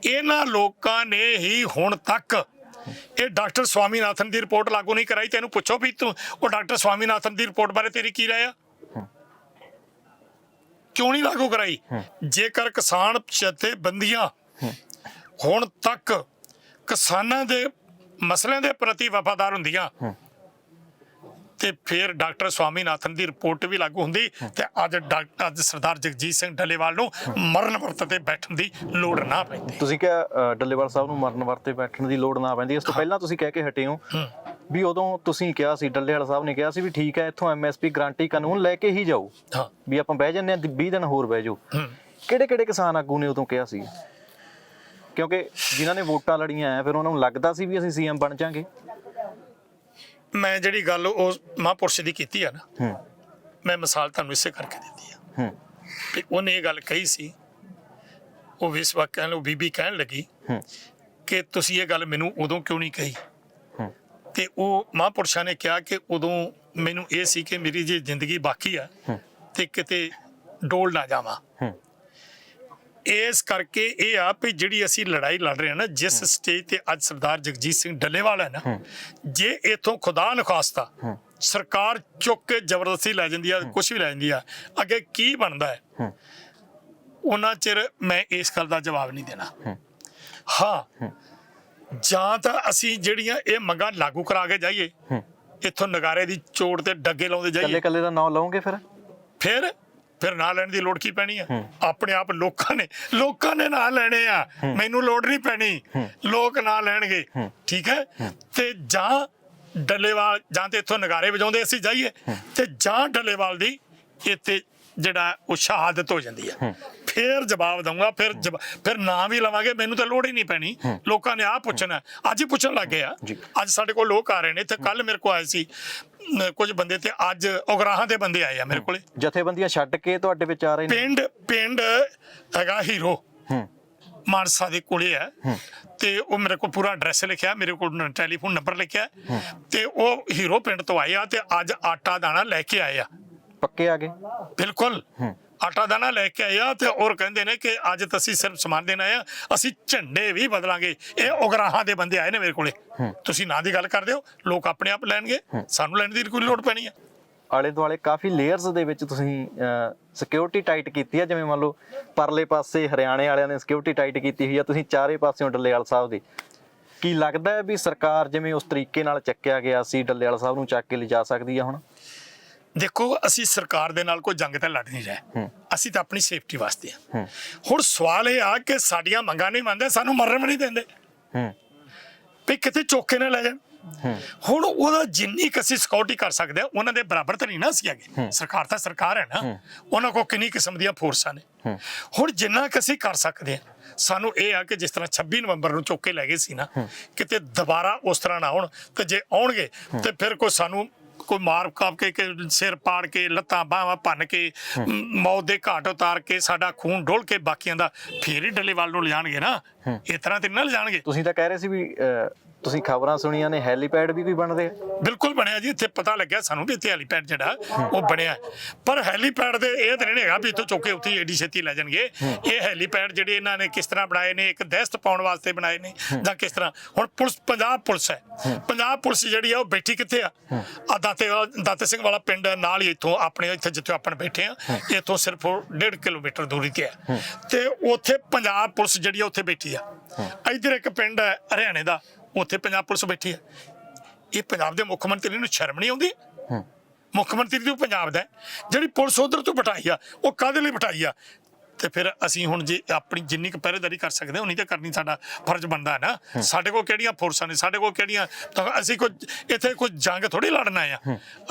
ਇਹਨਾਂ ਲੋਕਾਂ ਨੇ ਹੀ ਹੁਣ ਤੱਕ ਇਹ ਡਾਕਟਰ ਸਵਾਮੀਨਾਥਨ ਦੀ ਰਿਪੋਰਟ ਲਾਗੂ ਨਹੀਂ ਕਰਾਈ ਤੈਨੂੰ ਪੁੱਛੋ ਵੀ ਤੂੰ, ਉਹ ਡਾਕਟਰ ਸਵਾਮੀਨਾਥਨ ਦੀ ਰਿਪੋਰਟ ਬਾਰੇ ਤੇਰੀ ਕੀ ਰਾਏ ਆ? ਕਿਉਂ ਨਹੀਂ ਲਾਗੂ ਕਰਾਈ? ਜੇਕਰ ਕਿਸਾਨ ਜਥੇਬੰਦੀਆਂ ਹੁਣ ਤੱਕ ਕਿਸਾਨਾਂ ਦੇ ਮਸਲਿਆਂ ਦੇ ਪ੍ਰਤੀ ਵਫਾਦਾਰ ਹੁੰਦੀਆਂ ਤੇ ਫਿਰ ਡਾਕਟਰ ਸਵਾਮੀਨਾਥਨ ਦੀ ਰਿਪੋਰਟ ਵੀ ਲਾਗੂ ਹੁੰਦੀ ਤੇ ਅੱਜ ਡਾਕਟਰ ਅੱਜ ਸਰਦਾਰ ਜਗਜੀਤ ਸਿੰਘ ਢੱਲੇਵਾਲ ਨੂੰ ਮਰਨ ਵਰਤ ਤੇ ਬੈਠਣ ਦੀ ਲੋੜ ਨਾ ਪੈਂਦੀ। ਤੁਸੀਂ ਕਿਹਾ ਡੱਲੇਵਾਲ ਸਾਹਿਬ ਨੂੰ ਮਰਨ ਵਰਤੇ ਬੈਠਣ ਦੀ ਲੋੜ ਨਾ ਪੈਂਦੀ ਇਸ ਤੋਂ ਪਹਿਲਾਂ ਤੁਸੀਂ ਕਹਿ ਕੇ ਹਟੇ ਹੋ। ਵੀ ਉਦੋਂ ਤੁਸੀਂ ਕਿਹਾ ਸੀ ਡੱਲੇਵਾਲ ਸਾਹਿਬ ਨੇ ਕਿਹਾ ਸੀ ਵੀ ਠੀਕ ਹੈ ਇੱਥੋਂ ਐਮਐਸਪੀ ਗਰੰਟੀ ਕਾਨੂੰਨ ਲੈ ਕੇ ਹੀ ਜਾਓ। ਹਾਂ। ਵੀ ਆਪਾਂ ਬਹਿ ਜੰਨੇ ਆ 20 ਦਿਨ ਹੋਰ ਬਹਿ ਜਾਓ। ਕਿਹੜੇ ਕਿਹੜੇ ਕਿਸਾਨ ਆਗੂ ਨੇ ਉਦੋਂ ਕਿਹਾ ਸੀ? ਕਿਉਂਕਿ ਜਿਨ੍ਹਾਂ ਨੇ ਵੋਟਾਂ ਲੜੀਆਂ ਆ ਫਿਰ ਉਹਨਾਂ ਨੂੰ ਲੱਗਦਾ ਸੀ ਵੀ ਅਸੀਂ ਸੀਐਮ ਬਣ ਜਾਾਂਗੇ। ਮੈਂ ਜਿਹੜੀ ਗੱਲ ਉਹ ਮਹਾਂਪੁਰਸ਼ ਦੀ ਕੀਤੀ ਆ ਨਾ ਹੂੰ। ਮੈਂ ਮਿਸਾਲ ਤੁਹਾਨੂੰ ਇਸੇ ਕਰਕੇ ਦਿੱਤੀ ਆ। ਹੂੰ। ਵੀ ਉਹਨੇ ਇਹ ਗੱਲ ਕਹੀ ਸੀ ਉਹ ਵਿਸਵਾ ਕਹਿਣ ਲੋ ਬੀਬੀ ਕਹਿਣ ਲੱਗੀ ਹੂੰ। ਕਿ ਤੁਸੀਂ ਇਹ ਗੱਲ ਮੈਨੂੰ ਉਦੋਂ ਕਿਉਂ ਨਹੀਂ ਕਹੀ? ਤੇ ਉਹ ਮਹਾਂਪੁਰਸ਼ਾਂ ਨੇ ਕਿਹਾ ਕਿ ਉਦੋਂ ਮੈਨੂੰ ਇਹ ਸੀ ਕਿ ਮੇਰੀ ਜੇ ਜ਼ਿੰਦਗੀ ਬਾਕੀ ਆ। ਤੇ ਕਿਤੇ ਡੋਲ ਨਾ ਜਾਵਾਂ। ਇਸ ਕਰਕੇ ਇਹ ਆ ਵੀ ਜਿਹੜੀ ਅਸੀਂ ਲੜਾਈ ਲੜ ਰਹੇ ਹਾਂ ਨਾ ਜਿਸ ਸਟੇਜ ਤੇ ਅੱਜ ਸਰਦਾਰ ਜਗਜੀਤ ਸਿੰਘ ਡੱਲੇਵਾਲ ਹੈ ਨਾ ਜੇ ਇਥੋਂ ਖੁਦਾ ਨਖਾਸਤਾ। ਸਰਕਾਰ ਚੁੱਕ ਕੇ ਜ਼ਬਰਦਸਤੀ ਲੈ ਜਾਂਦੀ ਆ ਕੁਝ ਵੀ ਲੈ ਜਾਂਦੀ ਆ ਅੱਗੇ ਕੀ ਬਣਦਾ ਹੂੰ। ਉਹਨਾਂ ਚਿਰ ਮੈਂ ਇਸ ਗੱਲ ਦਾ ਜਵਾਬ ਨਹੀਂ ਦੇਣਾ। ਹੂੰ। ਜਾਂ ਤਾਂ ਅਸੀਂ ਜਿਹੜੀਆਂ ਇਹ ਮੰਗਾਂ ਲਾਗੂ ਕਰਾ ਕੇ ਜਾਈਏ ਇੱਥੋਂ ਨਗਾਰੇ ਦੀ ਚੋੜ ਤੇ ਡੱਗੇ ਲਾਉਂਦੇ ਕੱਲੇ ਜਾਈਏ। ਕੱਲੇ ਦਾ ਨਾਮ ਲਓਗੇ ਫਿਰ? ਫਿਰ ਫਿਰ ਨਾਂ ਲੈਣ ਦੀ ਲੋੜ ਕੀ ਪੈਣੀ ਆ। ਆਪਣੇ ਆਪ ਲੋਕਾਂ ਨੇ ਲੋਕਾਂ ਨੇ ਨਾਂ ਲੈਣੇ ਆ। ਮੈਨੂੰ ਲੋੜ ਨਹੀਂ ਪੈਣੀ। ਲੋਕ ਨਾਂ ਲੈਣਗੇ। ਠੀਕ ਹੈ? ਤੇ ਜਾਂ ਡੱਲੇਵਾਲ ਜਾਂ ਤੇ ਇੱਥੋਂ ਨਗਾਰੇ ਵਜਾਉਂਦੇ ਅਸੀਂ ਜਾਈਏ। ਤੇ ਜਾਂ ਡੱਲੇਵਾਲ ਦੀ ਇੱਥੇ ਜਿਹੜਾ ਉਹ ਸ਼ਹਾਦਤ ਹੋ ਜਾਂਦੀ ਆ। ਫਿਰ ਜਵਾਬ ਦਊਂਗਾ ਫਿਰ ਫਿਰ ਨਾਂ ਵੀ ਲਵਾਂਗੇ ਮੈਨੂੰ ਤਾਂ ਲੋੜ ਹੀ ਨਹੀਂ ਪੈਣੀ। ਲੋਕਾਂ ਨੇ ਆ ਪੁੱਛਣਾ ਅੱਜ ਹੀ ਪੁੱਛਣ ਲੱਗੇ ਆ। ਜੀ। ਅੱਜ ਸਾਡੇ ਕੋਲ ਲੋਕ ਆ ਰਹੇ ਨੇ ਤੇ ਕੱਲ ਮੇਰੇ ਕੋਲ ਆਏ ਸੀ ਕੁਝ ਬੰਦੇ ਤੇ ਅੱਜ ਉਗਰਾਹਾਂ ਦੇ ਬੰਦੇ ਆਏ ਆ ਮੇਰੇ ਕੋਲੇ। ਜਥੇਬੰਦੀਆਂ ਛੱਡ ਕੇ ਤੁਹਾਡੇ ਵਿੱਚ ਆ ਰਹੇ ਨੇ? ਪਿੰਡ ਪਿੰਡ ਹੈਗਾ ਹੀਰੋ। ਮਾਨਸਾ ਦੇ ਕੋਲੇ ਹੈ। ਤੇ ਉਹ ਮੇਰੇ ਕੋਲ ਪੂਰਾ ਐਡਰੈਸ ਲਿਖਿਆ ਮੇਰੇ ਕੋਲ ਟੈਲੀਫੋਨ ਨੰਬਰ ਲਿਖਿਆ। ਤੇ ਉਹ ਹੀਰੋ ਪਿੰਡ ਤੋਂ ਆਏ ਆ ਤੇ ਅੱਜ ਆਟਾ ਦਾਣਾ ਲੈ ਕੇ ਆਏ ਆ। ਪੱਕੇ ਆ ਗਏ? ਬਿਲਕੁਲ। ਆਟਾ ਦਾਣਾ ਲੈ ਕੇ ਆਏ ਆ ਤੇ ਔਰ ਕਹਿੰਦੇ ਨੇ ਕਿ ਅੱਜ ਤਾਂ ਅਸੀਂ ਸਿਰਫ ਸਮਾਨ ਦੇਣ ਆਏ ਆ ਅਸੀਂ ਝੰਡੇ ਵੀ ਬਦਲਾਂਗੇ। ਇਹ ਉਗਰਾਹਾਂ ਦੇ ਬੰਦੇ ਆਏ ਨੇ ਮੇਰੇ ਕੋਲੇ। ਤੁਸੀਂ ਨਾਂ ਦੀ ਗੱਲ ਕਰਦੇ ਹੋ ਲੋਕ ਆਪਣੇ ਆਪ ਲੈਣਗੇ ਸਾਨੂੰ ਲੈਣ ਦੀ ਕੋਈ ਲੋੜ ਪੈਣੀ ਆ। ਆਲੇ ਦੁਆਲੇ ਕਾਫੀ ਲੇਅਰਸ ਦੇ ਵਿੱਚ ਤੁਸੀਂ ਸਿਕਿਉਰਿਟੀ ਟਾਈਟ ਕੀਤੀ ਹੈ ਜਿਵੇਂ ਮੰਨ ਲਓ ਪਰਲੇ ਪਾਸੇ ਹਰਿਆਣੇ ਵਾਲਿਆਂ ਨੇ ਸਿਕਿਉਰਿਟੀ ਟਾਈਟ ਕੀਤੀ ਹੋਈ ਆ ਤੁਸੀਂ ਚਾਰੇ ਪਾਸਿਓਂ ਡੱਲੇਵਾਲ ਸਾਹਿਬ ਦੀ। ਕੀ ਲੱਗਦਾ ਹੈ ਵੀ ਸਰਕਾਰ ਜਿਵੇਂ ਉਸ ਤਰੀਕੇ ਨਾਲ ਚੱਕਿਆ ਗਿਆ ਸੀ ਡੱਲੇਵਾਲ ਸਾਹਿਬ ਨੂੰ ਚੱਕ ਕੇ ਲਿਜਾ ਸਕਦੀ ਆ ਹੁਣ? ਦੇਖੋ ਅਸੀਂ ਸਰਕਾਰ ਦੇ ਨਾਲ ਕੋਈ ਜੰਗ ਤਾਂ ਲੜ ਨਹੀਂ ਰਹੇ। ਅਸੀਂ ਤਾਂ ਆਪਣੀ ਸੇਫਟੀ ਵਾਸਤੇ ਆ। ਹੁਣ ਸਵਾਲ ਇਹ ਆ ਕਿ ਸਾਡੀਆਂ ਮੰਗਾਂ ਨਹੀਂ ਮੰਨਦੇ ਸਾਨੂੰ ਮਰਨ ਵੀ ਨਹੀਂ ਦਿੰਦੇ। ਹੂੰ। ਵੀ ਕਿਤੇ ਚੋਕੇ ਨਾ ਲੈ ਜਾਣ। ਹੁਣ ਉਹਦਾ ਜਿੰਨੀ ਕੁ ਅਸੀਂ ਸਿਕਿਉਰਿਟੀ ਕਰ ਸਕਦੇ ਆ ਉਹਨਾਂ ਦੇ ਬਰਾਬਰ ਤਾਂ ਨਹੀਂ ਨਾ ਅਸੀਂ ਹੈਗੇ। ਸਰਕਾਰ ਤਾਂ ਸਰਕਾਰ ਹੈ ਨਾ। ਉਹਨਾਂ ਕੋਲ ਕਿੰਨੀ ਕਿਸਮ ਦੀਆਂ ਫੋਰਸਾਂ ਨੇ। ਹੁਣ ਜਿੰਨਾ ਕੁ ਅਸੀਂ ਕਰ ਸਕਦੇ ਆ ਸਾਨੂੰ ਇਹ ਆ ਕਿ ਜਿਸ ਤਰ੍ਹਾਂ 26 ਨਵੰਬਰ ਨੂੰ ਚੁੱਕ ਕੇ ਲੈ ਗਏ ਸੀ ਨਾ ਕਿਤੇ ਦੁਬਾਰਾ ਉਸ ਤਰ੍ਹਾਂ ਨਾ ਆਉਣ ਤੇ ਜੇ ਆਉਣਗੇ ਤੇ ਫਿਰ ਕੋਈ ਸਾਨੂੰ ਕੋਈ ਮਾਰ ਕਾਪ ਕੇ ਕਿ ਸਿਰ ਪਾੜ ਕੇ ਲੱਤਾਂ ਬਾਹਾਂ ਭੰਨ ਕੇ ਮੌਤ ਦੇ ਘਾਟ ਉਤਾਰ ਕੇ ਸਾਡਾ ਖੂਨ ਡੋਲ ਕੇ ਬਾਕੀਆਂ ਦਾ ਫੇਰ ਹੀ ਡੱਲੇਵਾਲ ਨੂੰ ਲਿਜਾਣਗੇ ਨਾ? ਇਸ ਤਰ੍ਹਾਂ ਤੇ ਨਾ ਲਿਜਾਣਗੇ? ਤੁਸੀਂ ਤਾਂ ਕਹਿ ਰਹੇ ਸੀ ਵੀ ਤੁਸੀਂ ਖਬਰਾਂ ਸੁਣੀਆਂ ਨੇ ਹੈਲੀਪੈਡ ਵੀ ਕੋਈ ਬਣਦੇ ਆ? ਬਿਲਕੁਲ ਬਣਿਆ ਜੀ ਇੱਥੇ ਪਤਾ ਲੱਗਿਆ ਸਾਨੂੰ ਵੀ ਇੱਥੇ ਹੈਲੀਪੈਡ ਜਿਹੜਾ ਉਹ ਬਣਿਆ। ਪਰ ਹੈਲੀਪੈਡ ਦੇ ਇਹ ਤਾਂ ਨਹੀਂ ਹੈਗਾ ਵੀ ਇੱਥੋਂ ਚੁੱਕ ਕੇ ਉੱਥੇ ਏਡੀ ਛੇਤੀ ਲੈ ਜਾਣਗੇ। ਇਹ ਹੈਲੀਪੈਡ ਜਿਹੜੇ ਇਹਨਾਂ ਨੇ ਕਿਸ ਤਰ੍ਹਾਂ ਬਣਾਏ ਨੇ ਇੱਕ ਦਹਿਸ਼ਤ ਪਾਉਣ ਵਾਸਤੇ ਬਣਾਏ ਨੇ ਜਾਂ ਕਿਸ ਤਰ੍ਹਾਂ? ਹੁਣ ਪੁਲਿਸ ਪੰਜਾਬ ਪੁਲਿਸ ਹੈ। ਪੰਜਾਬ ਪੁਲਿਸ ਜਿਹੜੀ ਆ ਉਹ ਬੈਠੀ ਕਿੱਥੇ ਆ? ਆ ਦਾਤੇ ਦਾਤੇ ਸਿੰਘ ਵਾਲਾ ਪਿੰਡ ਨਾਲ ਹੀ ਇੱਥੋਂ ਆਪਣੇ ਇੱਥੇ ਜਿੱਥੇ ਆਪਾਂ ਬੈਠੇ ਆ ਇੱਥੋਂ ਸਿਰਫ 1.5 ਕਿਲੋਮੀਟਰ ਦੂਰੀ ਤੇ ਆ। ਤੇ ਉੱਥੇ ਪੰਜਾਬ ਪੁਲਿਸ ਜਿਹੜੀ ਆ ਉੱਥੇ ਬੈਠੀ ਆ। ਇੱਧਰ ਇੱਕ ਪਿੰਡ ਹੈ ਹਰਿਆਣੇ ਦਾ। ਉੱਥੇ ਪੰਜਾਬ ਪੁਲਿਸ ਬੈਠੀ ਆ ਇਹ ਪੰਜਾਬ ਦੇ ਮੁੱਖ ਮੰਤਰੀ ਨੂੰ ਸ਼ਰਮ ਨਹੀਂ ਆਉਂਦੀ? ਹੂੰ। ਮੁੱਖ ਮੰਤਰੀ ਤੋਂ ਪੰਜਾਬ ਦਾ ਹੈ। ਜਿਹੜੀ ਪੁਲਿਸ ਉਧਰ ਤੋਂ ਬਿਠਾਈ ਆ ਉਹ ਕਾਹਦੇ ਲਈ ਬਿਠਾਈ ਆ? ਤੇ ਫਿਰ ਅਸੀਂ ਹੁਣ ਜੇ ਆਪਣੀ ਜਿੰਨੀ ਕੁ ਪਹਿਰੇਦਾਰੀ ਕਰ ਸਕਦੇ ਹਾਂ ਉਨੀ ਤਾਂ ਕਰਨੀ ਸਾਡਾ ਫਰਜ਼ ਬਣਦਾ ਹੈ ਨਾ। ਸਾਡੇ ਕੋਲ ਕਿਹੜੀਆਂ ਫੋਰਸਾਂ ਨੇ ਸਾਡੇ ਕੋਲ ਕਿਹੜੀਆਂ ਅਸੀਂ ਕੋਈ ਇੱਥੇ ਕੋਈ ਜੰਗ ਥੋੜੀ ਲੜਨਾ ਆ।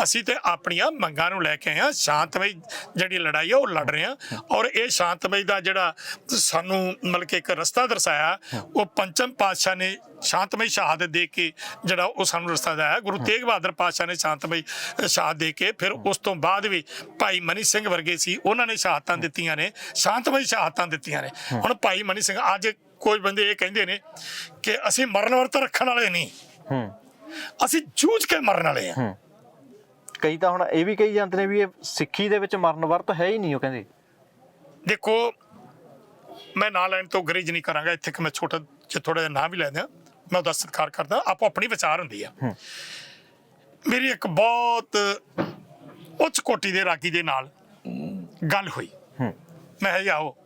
ਅਸੀਂ ਤੇ ਆਪਣੀਆਂ ਮੰਗਾਂ ਨੂੰ ਲੈ ਕੇ ਆਏ ਆ। ਸ਼ਾਂਤਮਈ ਜਿਹੜੀ ਲੜਾਈ ਆ ਉਹ ਲੜ ਰਹੇ ਆ। ਔਰ ਇਹ ਸ਼ਾਂਤਮਈ ਦਾ ਜਿਹੜਾ ਸਾਨੂੰ ਮਤਲਬ ਕਿ ਇੱਕ ਰਸਤਾ ਦਰਸਾਇਆ ਉਹ ਪੰਚਮ ਪਾਤਸ਼ਾਹ ਨੇ ਸ਼ਾਂਤਮਈ ਸ਼ਹਾਦਤ ਦੇ ਕੇ ਜਿਹੜਾ ਉਹ ਸਾਨੂੰ ਰਸਤਾ ਦਿਆ ਗੁਰੂ ਤੇਗ ਬਹਾਦਰ ਪਾਤਸ਼ਾਹ ਨੇ ਸ਼ਾਂਤਮਈ ਸ਼ਹਾਦਤ ਦੇ ਕੇ ਫਿਰ ਉਸ ਤੋਂ ਬਾਅਦ ਵੀ ਭਾਈ ਮਨੀ ਸਿੰਘ ਵਰਗੇ ਸੀ ਉਹਨਾਂ ਨੇ ਸ਼ਹਾਦਤਾਂ ਦਿੱਤੀਆਂ ਨੇ ਸ਼ਾਂਤਮਈ ਸ਼ਹਾਦਤਾਂ ਦਿੱਤੀਆਂ ਨੇ। ਹੁਣ ਭਾਈ ਮਨੀ ਸਿੰਘ ਅੱਜ ਕੋਈ ਬੰਦੇ ਇਹ ਕਹਿੰਦੇ ਨੇ ਕਿ ਅਸੀਂ ਮਰਨ ਵਰਤ ਰੱਖਣ ਵਾਲੇ ਨਹੀਂ। ਹੂੰ। ਅਸੀਂ ਜੂਝ ਕੇ ਮਰਨ ਵਾਲੇ ਆ ਹੂੰ। ਕਈ ਤਾਂ ਹੁਣ ਇਹ ਵੀ ਕਹੀ ਜਾਂਦੇ ਨੇ ਵੀ ਇਹ ਸਿੱਖੀ ਦੇ ਵਿੱਚ ਮਰਨ ਵਰਤ ਹੈ ਹੀ ਨਹੀਂ ਉਹ ਕਹਿੰਦੇ। ਦੇਖੋ ਮੈਂ ਨਾਂ ਲੈਣ ਤੋਂ ਗਰੇਜ ਨਹੀਂ ਕਰਾਂਗਾ ਇੱਥੇ ਕਿ ਮੈਂ ਛੋਟਾ ਜਿਹਾ ਥੋੜਾ ਜਿਹਾ ਨਾਂ ਵੀ ਲੈ ਦਿਆਂ। ਮੈਂ ਉਹਦਾ ਸਤਿਕਾਰ ਕਰਦਾ ਆਪੋ ਆਪਣੀ ਵਿਚਾਰ ਹੁੰਦੀ ਆ। ਮੇਰੀ ਇੱਕ ਬਹੁਤ ਉੱਚ ਕੋਟੀ ਦੇ ਰਾਗੀ ਦੇ ਨਾਲ ਗੱਲ ਹੋਈ। ਮੈਂ ਕਿਹਾ ਆਓ।